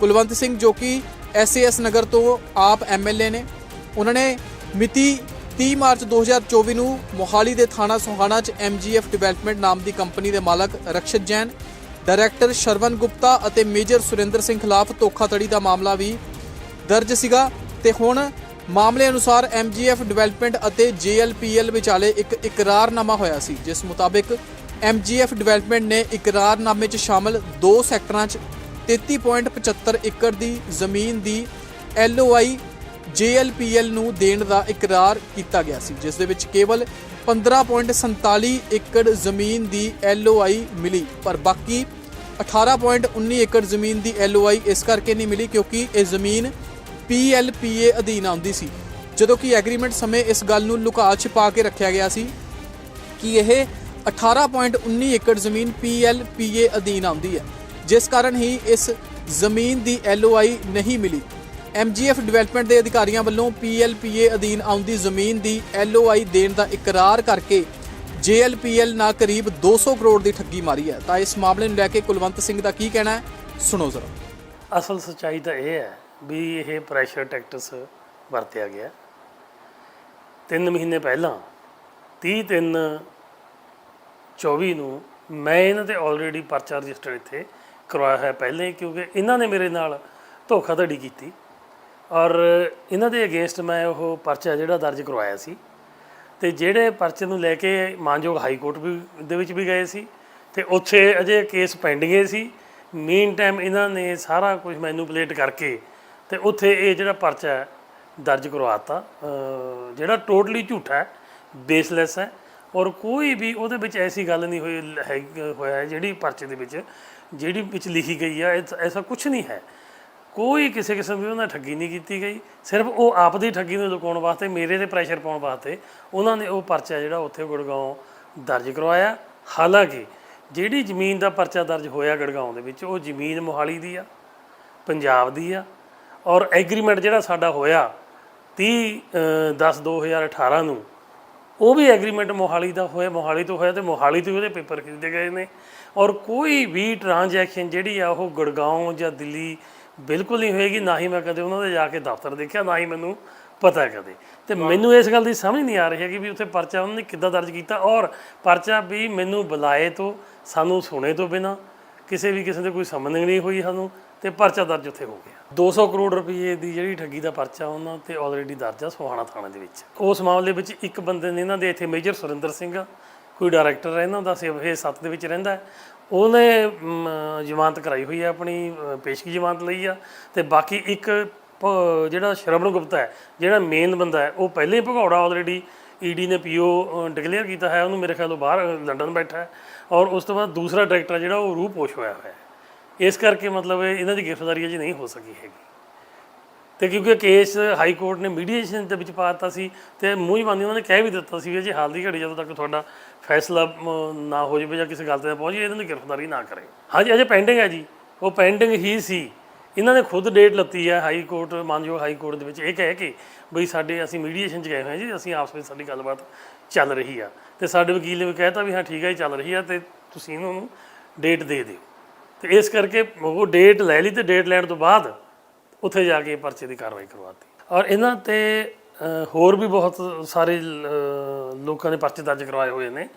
ਕੁਲਵੰਤ ਸਿੰਘ ਜੋ ਕਿ SAS ਨਗਰ ਤੋਂ ਆਪ MLA ਨੇ। ਉਹਨਾਂ ਨੇ ਮਿਤੀ 30 ਮਾਰਚ 2024 ਨੂੰ ਮੋਹਾਲੀ ਦੇ ਥਾਣਾ ਸੋਹਾਣਾ 'ਚ MGF ਡਿਵੈਲਪਮੈਂਟ ਨਾਮ ਦੀ ਕੰਪਨੀ ਦੇ ਮਾਲਕ ਰਕਸ਼ਿਤ ਜੈਨ, ਡਾਇਰੈਕਟਰ ਸ਼ਰਵਨ ਗੁਪਤਾ ਅਤੇ ਮੇਜਰ ਸੁਰਿੰਦਰ ਸਿੰਘ ਖਿਲਾਫ ਧੋਖਾਧੜੀ ਦਾ ਮਾਮਲਾ ਵੀ ਦਰਜ ਸੀਗਾ ਤੇ ਹੁਣ ਮਾਮਲੇ ਅਨੁਸਾਰ MGF ਡਿਵੈਲਪਮੈਂਟ ਅਤੇ JLPL ਵਿਚਾਲੇ ਇੱਕ ਇਕਰਾਰਨਾਮਾ ਹੋਇਆ ਸੀ, ਜਿਸ ਮੁਤਾਬਕ MGF ਡਿਵੈਲਪਮੈਂਟ ਨੇ ਇਕਰਾਰਨਾਮੇ 'ਚ ਸ਼ਾਮਲ ਦੋ ਸੈਕਟਰਾਂ 'ਚ 33.75 ਏਕੜ ਦੀ ਜ਼ਮੀਨ ਦੀ LOI JLPL ਨੂੰ ਦੇਣ ਦਾ ਇਕਰਾਰ ਕੀਤਾ ਗਿਆ ਸੀ, ਜਿਸ ਦੇ ਵਿੱਚ ਕੇਵਲ 15.47 ਏਕੜ ਜ਼ਮੀਨ ਦੀ LOI ਮਿਲੀ, ਪਰ ਬਾਕੀ 18.19 ਏਕੜ ਜ਼ਮੀਨ ਦੀ LOI ਇਸ ਕਰਕੇ ਨਹੀਂ ਮਿਲੀ ਕਿਉਂਕਿ ਇਹ ਜ਼ਮੀਨ PLPA ਅਧੀਨ ਆਉਂਦੀ ਸੀ। ਜਦੋਂ ਕਿ ਐਗਰੀਮੈਂਟ ਸਮੇਂ ਇਸ ਗੱਲ ਨੂੰ ਲੁਕਾ ਛਿਪਾ ਕੇ ਰੱਖਿਆ ਗਿਆ ਸੀ ਕਿ ਇਹ 18.19 ਏਕੜ ਜ਼ਮੀਨ PLPA ਅਧੀਨ ਆਉਂਦੀ ਹੈ, ਜਿਸ ਕਾਰਨ ਹੀ ਇਸ ਜ਼ਮੀਨ ਦੀ LOI ਨਹੀਂ ਮਿਲੀ। MGF ਡਿਵੈਲਪਮੈਂਟ ਦੇ ਅਧਿਕਾਰੀਆਂ ਵੱਲੋਂ PLPA ਅਧੀਨ ਆਉਂਦੀ ਜ਼ਮੀਨ ਦੀ LOI ਦੇਣ ਦਾ ਇਕਰਾਰ ਕਰਕੇ JLPL ਨਾਲ ਕਰੀਬ 200 ਕਰੋੜ ਦੀ ਠੱਗੀ ਮਾਰੀ ਹੈ। ਤਾਂ ਇਸ ਮਾਮਲੇ ਨੂੰ ਲੈ ਕੇ ਕੁਲਵੰਤ ਸਿੰਘ ਦਾ ਕੀ ਕਹਿਣਾ ਹੈ? ਸੁਣੋ ਜ਼ਰਾ। ਅਸਲ ਸੱਚਾਈ ਤਾਂ ਇਹ ਹੈ ਵੀ ਇਹ ਪ੍ਰੈਸ਼ਰ ਟੈਕਟਸ ਵਰਤਿਆ ਗਿਆ। 3 ਮਹੀਨੇ ਪਹਿਲਾਂ 30 ਤਿੰਨ 24 ਨੂੰ ਮੈਂ ਇਹਨਾਂ ਤੇ ਆਲਰੇਡੀ ਪਰਚਾ ਰਜਿਸਟਰ ਇੱਥੇ ਕਰਵਾਇਆ ਹੈ ਪਹਿਲੇ ਕਿਉਂਕਿ ਇਹਨਾਂ ਨੇ ਮੇਰੇ ਨਾਲ ਧੋਖਾਧੜੀ ਕੀਤੀ। ਔਰ ਇਹਨਾਂ ਦੇ ਅਗੇਂਸਟ ਮੈਂ ਉਹ ਪਰਚਾ ਜਿਹੜਾ ਦਰਜ ਕਰਵਾਇਆ ਸੀ ਤੇ ਜਿਹੜੇ ਪਰਚੇ ਨੂੰ ਲੈ ਕੇ ਮਾਨਯੋਗ ਹਾਈ ਕੋਰਟ ਵੀ ਦੇ ਵਿੱਚ ਵੀ ਗਏ ਸੀ ਤੇ ਉੱਥੇ ਅਜੇ ਕੇਸ ਪੈਂਡਿੰਗ ਸੀ। ਮੀਨ ਟਾਈਮ ਇਹਨਾਂ ਨੇ ਸਾਰਾ ਕੁਝ ਮੈਨੂਪਲੇਟ ਕਰਕੇ ਤੇ ਉੱਥੇ ਇਹ ਜਿਹੜਾ ਪਰਚਾ ਦਰਜ ਕਰਵਾਤਾ। ਅਹ ਜਿਹੜਾ ਟੋਟਲੀ ਝੂਠਾ ਹੈ ਬੇਸਲੈਸ ਹੈ ਔਰ ਕੋਈ ਵੀ ਉਹਦੇ ਵਿੱਚ ਐਸੀ ਗੱਲ ਨਹੀਂ ਹੋਈ ਹੈ ਹੋਇਆ ਜਿਹੜੀ ਪਰਚੇ ਦੇ ਵਿੱਚ, ਜਿਹੜੀ ਵਿੱਚ ਲਿਖੀ ਗਈ ਆ ਐਸਾ ਕੁਝ ਨਹੀਂ ਹੈ। ਕੋਈ ਕਿਸੇ ਕਿਸਮ ਦੀ ਉਹਨਾਂ ਨਾਲ ਠੱਗੀ ਨਹੀਂ ਕੀਤੀ ਗਈ। ਸਿਰਫ ਉਹ ਆਪ ਦੀ ਠੱਗੀ ਨੂੰ ਲੁਕਾਉਣ ਵਾਸਤੇ ਮੇਰੇ ਤੇ ਪ੍ਰੈਸ਼ਰ ਪਾਉਣ ਵਾਸਤੇ ਉਹਨਾਂ ਨੇ ਉਹ ਪਰਚਾ ਜਿਹੜਾ ਉੱਥੇ ਗੁੜਗਾਉਂ ਦਰਜ ਕਰਵਾਇਆ। ਹਾਲਾਂਕਿ ਜਿਹੜੀ ਜ਼ਮੀਨ ਦਾ ਪਰਚਾ ਦਰਜ ਹੋਇਆ ਗੜਗਾਉਂ ਦੇ ਵਿੱਚ ਉਹ ਜ਼ਮੀਨ ਮੋਹਾਲੀ ਦੀ ਆ ਪੰਜਾਬ ਦੀ ਆ ਔਰ ਐਗਰੀਮੈਂਟ ਜਿਹੜਾ ਸਾਡਾ ਹੋਇਆ 30 ਅ, 10 2018 ਨੂੰ ਉਹ ਵੀ ਐਗਰੀਮੈਂਟ ਮੋਹਾਲੀ ਦਾ ਹੋਇਆ ਮੋਹਾਲੀ ਤੋਂ ਹੋਇਆ ਤੇ ਮੋਹਾਲੀ ਤੋਂ ਹੀ ਉਹਦੇ ਪੇਪਰ ਖਰੀਦੇ ਗਏ ਨੇ। ਔਰ ਕੋਈ ਵੀ ਟ੍ਰਾਂਜੈਕਸ਼ਨ ਜਿਹੜੀ ਆ ਉਹ ਗੁੜਗਾਉਂ ਜਾਂ ਦਿੱਲੀ ਬਿਲਕੁਲ ਨਹੀਂ ਹੋਏਗੀ ਨਾ ਹੀ ਮੈਂ ਕਦੇ ਉਹਨਾਂ ਦੇ ਜਾ ਕੇ ਦਫ਼ਤਰ ਦੇਖਿਆ ਨਾ ਹੀ ਮੈਨੂੰ ਪਤਾ ਹੈ ਕਦੇ। ਤੇ ਮੈਨੂੰ ਇਸ ਗੱਲ ਦੀ ਸਮਝ ਨਹੀਂ ਆ ਰਹੀ ਹੈ ਕਿ ਵੀ ਉੱਥੇ ਪਰਚਾ ਉਹਨਾਂ ਨੇ ਕਿੱਦਾਂ ਦਰਜ ਕੀਤਾ ਔਰ ਪਰਚਾ ਵੀ ਮੈਨੂੰ ਬੁਲਾਏ ਤੋਂ ਸਾਨੂੰ ਸੁਣੇ ਤੋਂ ਬਿਨਾ ਕਿਸੇ ਵੀ ਕਿਸੇ ਦੇ ਕੋਈ ਸਮਝਿੰਗ ਨਹੀਂ ਹੋਈ ਸਾਨੂੰ ਤੇ ਪਰਚਾ ਦਰਜ ਉੱਥੇ ਹੋ ਗਿਆ। 200 ਕਰੋੜ ਰੁਪਏ ਦੀ ਜਿਹੜੀ ਠੱਗੀ ਦਾ ਪਰਚਾ ਉਹਨਾਂ ਤੇ ਆਲਰੇਡੀ ਦਰਜ ਆ ਸੋਹਾਣਾ ਥਾਣੇ ਦੇ ਵਿੱਚ। ਉਸ ਮਾਮਲੇ ਵਿੱਚ ਇੱਕ ਬੰਦੇ ਨੇ ਇਹਨਾਂ ਦੇ ਇੱਥੇ ਮੇਜਰ ਸੁਰਿੰਦਰ ਸਿੰਘ ਆ, ਕੋਈ ਡਾਇਰੈਕਟਰ ਹੈ ਇਹਨਾਂ ਦਾ ਸਿਵਹੇ 7 ਦੇ ਵਿੱਚ ਰਹਿੰਦਾ ਉਹਨੇ ਜ਼ਮਾਨਤ ਕਰਾਈ ਹੋਈ ਹੈ ਆਪਣੀ ਪੇਸ਼ਗੀ ਜ਼ਮਾਨਤ ਲਈ ਆ। ਤੇ ਬਾਕੀ ਇੱਕ ਪ- ਜਿਹੜਾ ਸ਼ਰਵਣ ਗੁਪਤਾ ਹੈ, ਜਿਹੜਾ ਮੇਨ ਬੰਦਾ ਹੈ, ਉਹ ਪਹਿਲੇ ਹੀ ਭਗੌੜਾ ਆਲਰੇਡੀ ਈਡੀ ਨੇ ਪੀਓ ਡਿਕਲੇਅਰ ਕੀਤਾ ਹੈ, ਉਹਨੂੰ ਮੇਰੇ ਖਿਆਲੋਂ ਬਾਹਰ ਲੰਡਨ ਬੈਠਾ ਹੈ। ਔਰ ਉਸ ਤੋਂ ਬਾਅਦ ਦੂਸਰਾ ਡਾਇਰੈਕਟਰ ਜਿਹੜਾ, ਉਹ ਰੂਪੋਸ਼ ਹੋਇਆ ਹੋਇਆ ਹੈ। ਇਸ ਕਰਕੇ ਮਤਲਬ ਇਹਨਾਂ ਦੀ ਗ੍ਰਿਫਤਾਰੀ ਅਜੇ ਨਹੀਂ ਹੋ ਸਕੀ ਹੈਗੀ। ਤੇ ਕਿਉਂਕਿ ਕੇਸ ਹਾਈ ਕੋਰਟ ਨੇ ਮੀਡੀਏਸ਼ਨ ਦੇ ਵਿੱਚ ਪਾ ਦਿੱਤਾ ਸੀ ਤੇ ਮੂੰਹ ਉਹਨਾਂ ਨੇ ਕਹਿ ਵੀ ਦਿੱਤਾ ਸੀ ਵੀ ਜੇ ਹਾਲ ਦੀ ਘੜੀ ਜਦੋਂ ਤੱਕ ਤੁਹਾਡਾ ਫੈਸਲਾ ਨਾ ਹੋ ਜਾਵੇ ਜਾਂ ਕਿਸੇ ਗੱਲ ਤੇ ਨਾ ਪਹੁੰਚ ਜਾਵੇ, ਇਹਨਾਂ ਦੀ ਗ੍ਰਿਫਤਾਰੀ ਨਾ ਕਰੇ। ਹਾਂਜੀ, ਅਜੇ ਪੈਂਡਿੰਗ ਹੈ ਜੀ। ਉਹ ਪੈਂਡਿੰਗ ਹੀ ਸੀ। ਇਹਨਾਂ ਨੇ ਖੁਦ ਡੇਟ ਲੱਤੀ ਹੈ ਹਾਈ ਕੋਰਟ, ਮਾਨਯੋਗ ਹਾਈ ਕੋਰਟ ਦੇ ਵਿੱਚ। ਇਹ ਕਹਿ ਕੇ ਬਈ ਸਾਡੇ ਅਸੀਂ ਮੀਡੀਏਸ਼ਨ 'ਚ ਗਏ ਹੋਏ ਹਾਂ ਜੀ, ਅਸੀਂ ਆਪਸ ਵਿੱਚ ਸਾਡੀ ਗੱਲਬਾਤ ਚੱਲ ਰਹੀ ਆ। ਤੇ ਸਾਡੇ ਵਕੀਲ ਨੇ ਵੀ ਕਹਿਤਾ ਵੀ ਹਾਂ, ਠੀਕ ਹੈ ਜੀ, ਚੱਲ ਰਹੀ ਆ ਤੇ ਤੁਸੀਂ ਇਹਨਾਂ ਨੂੰ ਡੇਟ ਦੇ ਦਿਓ। ਤੇ ਇਸ ਕਰਕੇ ਉਹ ਡੇਟ ਲੈ ਲਈ ਤੇ ਡੇਟ ਲੈਣ ਤੋਂ ਬਾਅਦ ਉੱਥੇ ਜਾ ਕੇ ਪਰਚੇ ਦੀ ਕਾਰਵਾਈ ਕਰਵਾਤੀ। ਔਰ ਇਹਨਾਂ ਤੇ ਹੋਰ ਵੀ ਬਹੁਤ ਸਾਰੇ ਲੋਕਾਂ ਦੇ ਪਰਚੇ ਦਰਜ ਕਰਵਾਏ ਹੋਏ ਨੇ।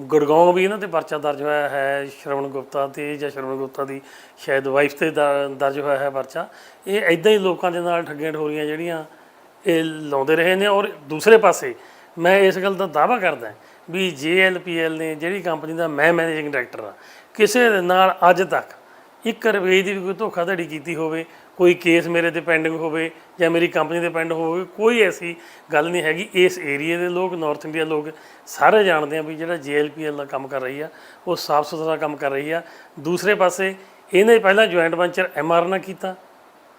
ਗੁੜਗਾਉਂ ਵੀ ਇਹਨਾਂ ਤੇ ਪਰਚਾ ਦਰਜ ਹੋਇਆ ਹੈ, ਸ਼ਰਵਣ ਗੁਪਤਾ ਤੇ ਜਾਂ ਸ਼ਰਵਣ ਗੁਪਤਾ ਦੀ ਸ਼ਾਇਦ ਵਾਈਫ ਤੇ ਦ- ਦਰਜ ਹੋਇਆ ਹੈ ਪਰਚਾ। ਇਹ ਐਦਾਂ ਹੀ ਲੋਕਾਂ ਦੇ ਨਾਲ ਠੱਗੀਆਂ ਠੋਰੀਆਂ ਜਿਹੜੀਆਂ ਇਹ ਲਾਉਂਦੇ ਰਹੇ ਨੇ। ਔਰ ਦੂਸਰੇ ਪਾਸੇ ਮੈਂ ਇਸ ਗੱਲ ਦਾ ਦਾਅਵਾ ਕਰਦਾ ਵੀ JLPL ਨੇ ਜਿਹੜੀ ਕੰਪਨੀ ਦਾ ਮੈਂ ਮੈਨੇਜਿੰਗ ਡਾਇਰੈਕਟਰ ਆ ਕਿਸੇ ਦੇ ਨਾਲ ਅੱਜ ਤੱਕ ਇੱਕ ਰੁਪਏ ਦੀ ਵੀ ਕੋਈ ਧੋਖਾਧੜੀ ਕੀਤੀ ਹੋਵੇ ਕੋਈ ਕੇਸ ਮੇਰੇ ਤੇ ਪੈਂਡਿੰਗ ਹੋਵੇ ਜਾਂ ਮੇਰੀ ਕੰਪਨੀ ਤੇ ਪੈਂਡ ਹੋਵੇ, ਕੋਈ ਐਸੀ ਗੱਲ ਨਹੀਂ ਹੈਗੀ। ਇਸ ਏਰੀਆ ਦੇ ਲੋਕ ਨਾਰਥ ਇੰਡੀਆ ਲੋਕ ਸਾਰੇ ਜਾਣਦੇ ਆ ਵੀ ਜਿਹੜਾ JLPL ਦਾ ਕੰਮ ਕਰ ਰਹੀ ਆ, ਉਹ ਸਾਫ਼ ਸੁਥਰਾ ਕੰਮ ਕਰ ਰਹੀ ਆ। ਦੂਸਰੇ ਪਾਸੇ ਇਹਨੇ ਪਹਿਲਾਂ ਜੁਆਇੰਟ ਵੈਂਚਰ ਐਮਆਰ ਨਾਲ ਕੀਤਾ।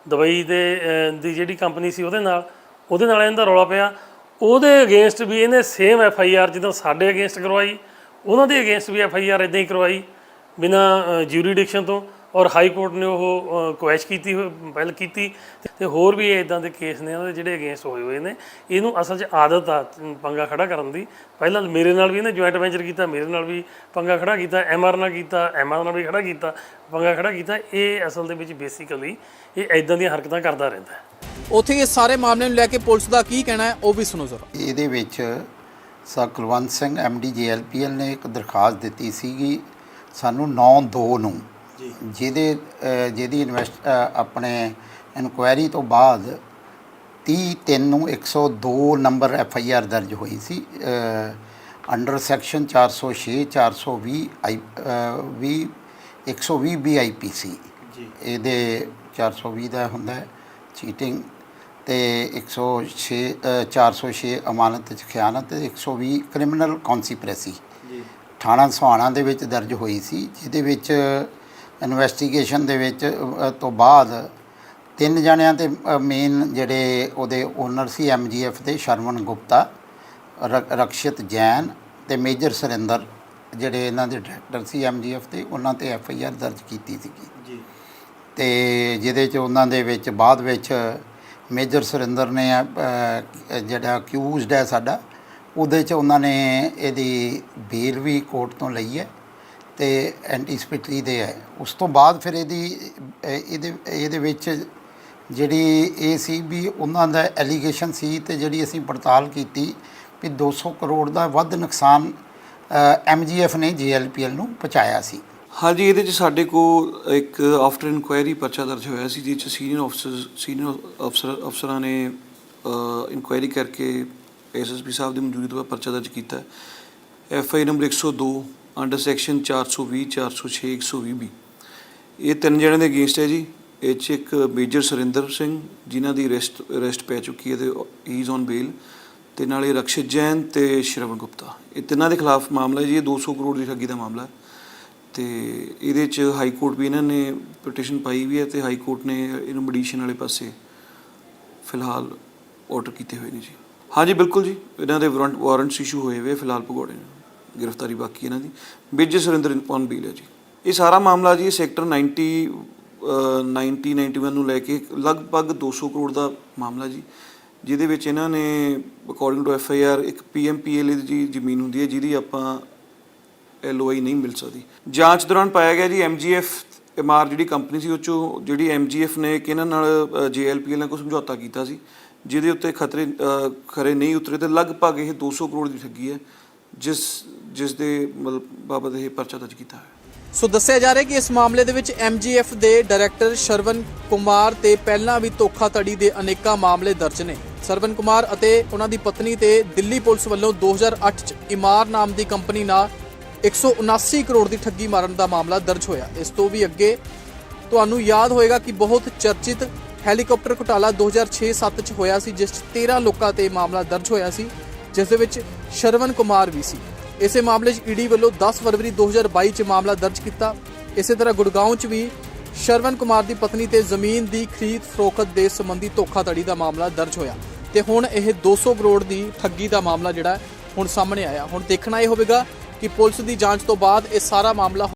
ਦੁਬਈ ਦੇ ਦੀ ਜਿਹੜੀ ਕੰਪਨੀ ਸੀ ਉਹਦੇ ਨਾਲ ਉਹਦੇ ਨਾਲ ਇਹਦਾ ਰੌਲਾ ਪਿਆ। ਉਹਦੇ ਅਗੇਂਸਟ ਵੀ ਇਹਨੇ ਸੇਮ ਐਫ ਆਈ ਆਰ ਜਦੋਂ ਸਾਡੇ ਅਗੇਂਸਟ ਕਰਵਾਈ, ਉਹਨਾਂ ਦੇ ਅਗੇਂਸਟ ਵੀ ਐਫ ਆਈ ਆਰ ਇਦਾਂ ਹੀ ਕਰਵਾਈ, ਬਿਨਾ ਜੂਰੀਡਿਕਸ਼ਨ ਤੋਂ। ਔਰ ਹਾਈ ਕੋਰਟ ਨੇ ਉਹ ਕੁਐਸ਼ ਕੀਤੀ ਪਹਿਲ ਕੀਤੀ ਤੇ ਹੋਰ ਵੀ ਇਦਾਂ ਦੇ ਕੇਸ ਨੇ ਉਹਨਾਂ ਦੇ ਜਿਹੜੇ ਅਗੇਂਸਟ ਹੋਏ ਹੋਏ ਨੇ ਇਹਨੂੰ ਅਸਲ 'ਚ ਆਦਤ ਆ ਪੰਗਾ ਖੜਾ ਕਰਨ ਦੀ। ਪਹਿਲਾਂ ਮੇਰੇ ਨਾਲ ਵੀ ਇਹਨੇ ਜੁਆਇੰਟ ਵੈਂਚਰ ਕੀਤਾ ਮੇਰੇ ਨਾਲ ਵੀ ਪੰਗਾ ਖੜਾ ਕੀਤਾ ਐਮਆਰ ਨਾਲ ਕੀਤਾ ਐਮਆਰ ਨਾਲ ਵੀ ਖੜਾ ਕੀਤਾ ਪੰਗਾ ਖੜਾ ਕੀਤਾ। ਇਹ ਅਸਲ ਦੇ ਵਿੱਚ ਬੇਸਿਕਲੀ ਇਹ ਇਦਾਂ ਦੀਆਂ ਹਰਕਤਾਂ ਕਰਦਾ ਰਹਿੰਦਾ ਹੈ। ਉੱਥੇ ਇਸ ਸਾਰੇ ਮਾਮਲੇ ਨੂੰ ਲੈ ਕੇ ਪੁਲਿਸ ਦਾ ਕੀ ਕਹਿਣਾ ਹੈ ਉਹ ਵੀ ਸੁਣੋ ਜ਼ਰਾ। ਇਹਦੇ ਵਿੱਚ sir Kulwant Singh MD JLPL ਨੇ ਇੱਕ ਦਰਖਾਸਤ ਦਿੱਤੀ ਸੀਗੀ ਸਾਨੂੰ 9/2 ਨੂੰ ਜਿਹਦੇ ਜਿਹਦੀ ਇਨਵੈਸਟ ਆਪਣੇ ਇਨਕੁਆਇਰੀ ਤੋਂ ਬਾਅਦ 30/3 ਨੂੰ 102 ਨੰਬਰ ਐਫ ਆਈ ਆਰ ਦਰਜ ਹੋਈ ਸੀ ਅੰਡਰ ਸੈਕਸ਼ਨ 406 420 ਆਈ 20 120 ਬੀ ਆਈ ਪੀ ਸੀ ਇਹਦੇ 420 ਦਾ ਹੁੰਦਾ ਹੈ ਚੀਟਿੰਗ ਤੇ 106 ਅ, 406 ਅਮਾਨਤ ਚ ਖਿਆਨਤ ਤੇ 120 ਕ੍ਰਿਮੀਨਲ ਕੌਨਸੀਪਰੇਸੀ ਥਾਣਾ ਸੁਹਾਣਾ ਦੇ ਵਿੱਚ ਦਰਜ ਹੋਈ ਸੀ ਜਿਹਦੇ ਵਿੱਚ ਇਨਵੈਸਟੀਗੇਸ਼ਨ ਦੇ ਵਿੱਚ ਅ, ਤੋਂ ਬਾਅਦ ਤਿੰਨ ਜਣਿਆਂ ਤੇ ਮੇਨ ਜਿਹੜੇ ਉਹਦੇ ਓਨਰ ਸੀ ਐਮਜੀਐਫ ਦੇ ਸ਼ਰਵਣ ਗੁਪਤਾ ਰ- ਰਕਸ਼ਿਤ ਜੈਨ ਤੇ ਮੇਜਰ ਸੁਰਿੰਦਰ ਜਿਹੜੇ ਇਹਨਾਂ ਦੇ ਡਾਇਰੈਕਟਰ ਸੀ ਐਮਜੀਐਫ ਤੇ ਉਹਨਾਂ ਤੇ ਐਫ ਆਈ ਆਰ ਦਰਜ ਕੀਤੀ ਸੀਗੀ। ਜੀ। ਤੇ ਜਿਹਦੇ ਚ ਉਹਨਾਂ ਦੇ ਵਿੱਚ ਬਾਅਦ ਵਿੱਚ ਮੇਜਰ ਸੁਰਿੰਦਰ ਨੇ ਅਹ, ਜਿਹੜਾ ਅਕਿਊਜ਼ਡ ਹੈ ਸਾਡਾ ਉਹਦੇ ਚ ਉਹਨਾਂ ਨੇ ਇਹਦੀ ਬੇਲ ਵੀ ਕੋਰਟ ਤੋਂ ਲਈ ਹੈ। ਤੇ ਐਂਟੀਸਪਿਟਰੀ ਦੇ ਹੈ। ਉਸ ਤੋਂ ਬਾਅਦ ਫਿਰ ਇਹਦੀ ਇਹਦੇ ਇਹਦੇ ਵਿੱਚ ਜਿਹੜੀ ਇਹ ਸੀ ਵੀ ਉਹਨਾਂ ਦਾ ਐਲੀਗੇਸ਼ਨ ਸੀ ਤੇ ਜਿਹੜੀ ਅਸੀਂ ਪੜਤਾਲ ਕੀਤੀ ਵੀ 200 ਕਰੋੜ ਦਾ ਵੱਧ ਨੁਕਸਾਨ ਐਮਜੀਐਫ ਨੇ ਜੀਐਲਪੀਐਲ ਨੂੰ ਪਹੁੰਚਾਇਆ ਸੀ। ਹਾਂਜੀ, ਇਹਦੇ ਚ ਸਾਡੇ ਕੋਲ ਇੱਕ ਆਫਟਰ ਇਨਕੁਆਇਰੀ ਪਰਚਾ ਦਰਜ ਹੋਇਆ ਸੀ ਜਿਸ ਚ ਸੀਨੀਅਰ ਅਫਸਰ ਸੀਨੀਅਰ ਅਫਸਰ ਅਫਸਰਾਂ ਨੇ ਇਨਕੁਆਇਰੀ ਕਰਕੇ ਐਸਐਸਪੀ ਸਾਹਿਬ ਦੀ ਮੌਜੂਦਗੀ ਤੋਂ ਪਰਚਾ ਦਰਜ ਕੀਤਾ। F I number 102 under section 420 406 120 B ਇਹ ਤਿੰਨ ਜਣਿਆਂ ਦੇ ਅਗੇਂਸਟ ਹੈ ਜੀ। ਇਹ 'ਚ ਇੱਕ ਮੇਜਰ ਸੁਰਿੰਦਰ ਸਿੰਘ, ਜਿਨ੍ਹਾਂ ਦੀ ਅਰੈਸਟ ਅਰੈਸਟ ਪੈ ਚੁੱਕੀ ਹੈ ਤੇ ਹੀ ਇਜ਼ ਔਨ ਬੇਲ ਤੇ ਨਾਲੇ ਰਕਸ਼ਿਤ ਜੈਨ ਤੇ ਸ਼ਰਵਣ ਗੁਪਤਾ। ਇਹ ਤਿੰਨਾਂ ਦੇ ਖਿਲਾਫ ਮਾਮਲਾ ਹੈ ਜੀ। ਇਹ 200 ਕਰੋੜ ਦੀ ਠੱਗੀ ਦਾ ਮਾਮਲਾ ਹੈ। ਤੇ ਇਹਦੇ ਚ ਹਾਈ ਕੋਰਟ ਵੀ ਇਹਨਾਂ ਨੇ ਪਟੀਸ਼ਨ ਪਾਈ ਵੀ ਹੈ ਤੇ ਹਾਈ ਕੋਰਟ ਨੇ ਇਹਨੂੰ ਮੈਡੀਸ਼ਨ ਵਾਲੇ ਪਾਸੇ ਫਿਲਹਾਲ ਆਰਡਰ ਕੀਤੇ ਹੋਏ ਨੇ ਜੀ। ਹਾਂਜੀ ਬਿਲਕੁਲ ਜੀ। ਇਹਨਾਂ ਦੇ ਵਾਰੰਟ ਵਾਰੰਟਸ ਇਸ਼ੂ ਹੋਏ ਹੋਏ ਫਿਲਹਾਲ ਭਗੌੜੇ ਨੇ। ਗ੍ਰਿਫਤਾਰੀ ਬਾਕੀ ਇਹਨਾਂ ਦੀ। ਵਿਜੇ ਸੁਰਿੰਦਰ ਔਨ ਬੀਲ ਹੈ ਜੀ? ਇਹ ਸਾਰਾ ਮਾਮਲਾ ਜੀ ਸੈਕਟਰ 90 ਅਹ, 90 91 ਨੂੰ ਲੈ ਕੇ ਲਗਭਗ 200 ਕਰੋੜ ਦਾ ਮਾਮਲਾ ਜੀ ਜਿਹਦੇ ਵਿੱਚ ਇਹਨਾਂ ਨੇ according to F I R ਇੱਕ ਪੀ ਐਮ ਪੀ ਪੀਐਮਪੀਐਲ ਦੀ ਜ਼ਮੀਨ ਹੁੰਦੀ ਹੈ ਜਿਹਦੀ ਆਪਾਂ ਐੱਲ ਓ ਆਈ ਨਹੀਂ ਮਿਲ ਸਕਦੀ। ਜਾਂਚ ਦੌਰਾਨ ਪਾਇਆ ਗਿਆ ਜੀ ਐਮਜੀਐਫ ਐਮਆਰ ਜਿਹੜੀ ਕੰਪਨੀ ਸੀ ਉਹ ਚੋਂ ਜਿਹੜੀ ਐਮਜੀਐਫ ਨੇ ਕਿ ਇਹਨਾਂ ਨਾਲ ਜੇਐਲਪੀਐਲ ਨਾਲ ਕੋਈ ਸਮਝੌਤਾ ਕੀਤਾ ਸੀ ਜਿਹਦੇ ਉੱਤੇ ਖਤਰੇ ਖਰੇ ਨਹੀਂ ਉਤਰੇ ਤੇ ਲਗਭਗ ਇਹ 200 ਕਰੋੜ ਦੀ ਠੱਗੀ ਹੈ ਜਿਸ ਜਿਸ ਦੇ ਮਤਲਬ ਬਾਬਤ ਇਹ ਪਰਚਾ ਦਰਜ ਕੀਤਾ ਹੈ ਸੋ ਦੱਸਿਆ ਜਾ ਰਿਹਾ ਕਿ ਇਸ ਮਾਮਲੇ ਦੇ ਵਿੱਚ ਐਮਜੀਐਫ ਦੇ ਡਾਇਰੈਕਟਰ ਸ਼ਰਵਨ ਕੁਮਾਰ ਤੇ ਪਹਿਲਾਂ ਵੀ ਧੋਖਾਧੜੀ ਦੇ ਅਨੇਕਾਂ ਮਾਮਲੇ ਦਰਜ ਨੇ। ਸਰਵਨ ਕੁਮਾਰ ਅਤੇ ਉਹਨਾਂ ਦੀ ਪਤਨੀ ਤੇ ਦਿੱਲੀ ਪੁਲਿਸ ਵੱਲੋਂ 2008 ਚ ਇਮਾਰ ਨਾਮ ਦੀ ਕੰਪਨੀ ਨਾਲ 179 ਕਰੋੜ ਦੀ ਠੱਗੀ ਮਾਰਨ ਦਾ ਮਾਮਲਾ ਦਰਜ ਹੋਇਆ। ਇਸ ਤੋਂ ਵੀ ਅੱਗੇ ਤੁਹਾਨੂੰ ਯਾਦ ਹੋਏਗਾ ਕਿ ਬਹੁਤ ਚਰਚਿਤ ਹੈਲੀਕਾਪਟਰ ਘੁਟਾਲਾ 2006-7 ਚ ਹੋਇਆ ਸੀ, ਜਿਸ 'ਚ 13 ਲੋਕਾਂ ਤੇ ਮਾਮਲਾ ਦਰਜ ਹੋਇਆ ਸੀ, ਜਿਸ ਦੇ ਵਿੱਚ ਸ਼ਰਵਨ ਕੁਮਾਰ ਵੀ ਸੀ। ਇਸੇ ਮਾਮਲੇ 'ਚ ਈਡੀ ਵੱਲੋਂ 10 ਫਰਵਰੀ 2022 ਚ ਮਾਮਲਾ ਦਰਜ ਕੀਤਾ। ਇਸੇ ਤਰ੍ਹਾਂ ਗੁੜਗਾਉਂ 'ਚ ਵੀ ਸ਼ਰਵਨ ਕੁਮਾਰ ਦੀ ਪਤਨੀ ਤੇ ਜ਼ਮੀਨ ਦੀ ਖਰੀਦ ਫਰੋਖਤ ਦੇ ਸੰਬੰਧੀ ਧੋਖਾਧੜੀ ਦਾ ਮਾਮਲਾ ਦਰਜ ਹੋਇਆ। ਤੇ ਹੁਣ ਇਹ 200 ਕਰੋੜ ਦੀ ਠੱਗੀ ਦਾ ਮਾਮਲਾ ਜਿਹੜਾ ਹੁਣ ਸਾਹਮਣੇ ਆਇਆ। ਹੁਣ ਦੇਖਣਾ ਇਹ ਹੋਵੇਗਾ ਕਿ ਪੁਲਿਸ ਦੀ ਜਾਂਚ ਤੋਂ ਬਾਅਦ ਇਹ ਸਾਰਾ ਮਾਮਲਾ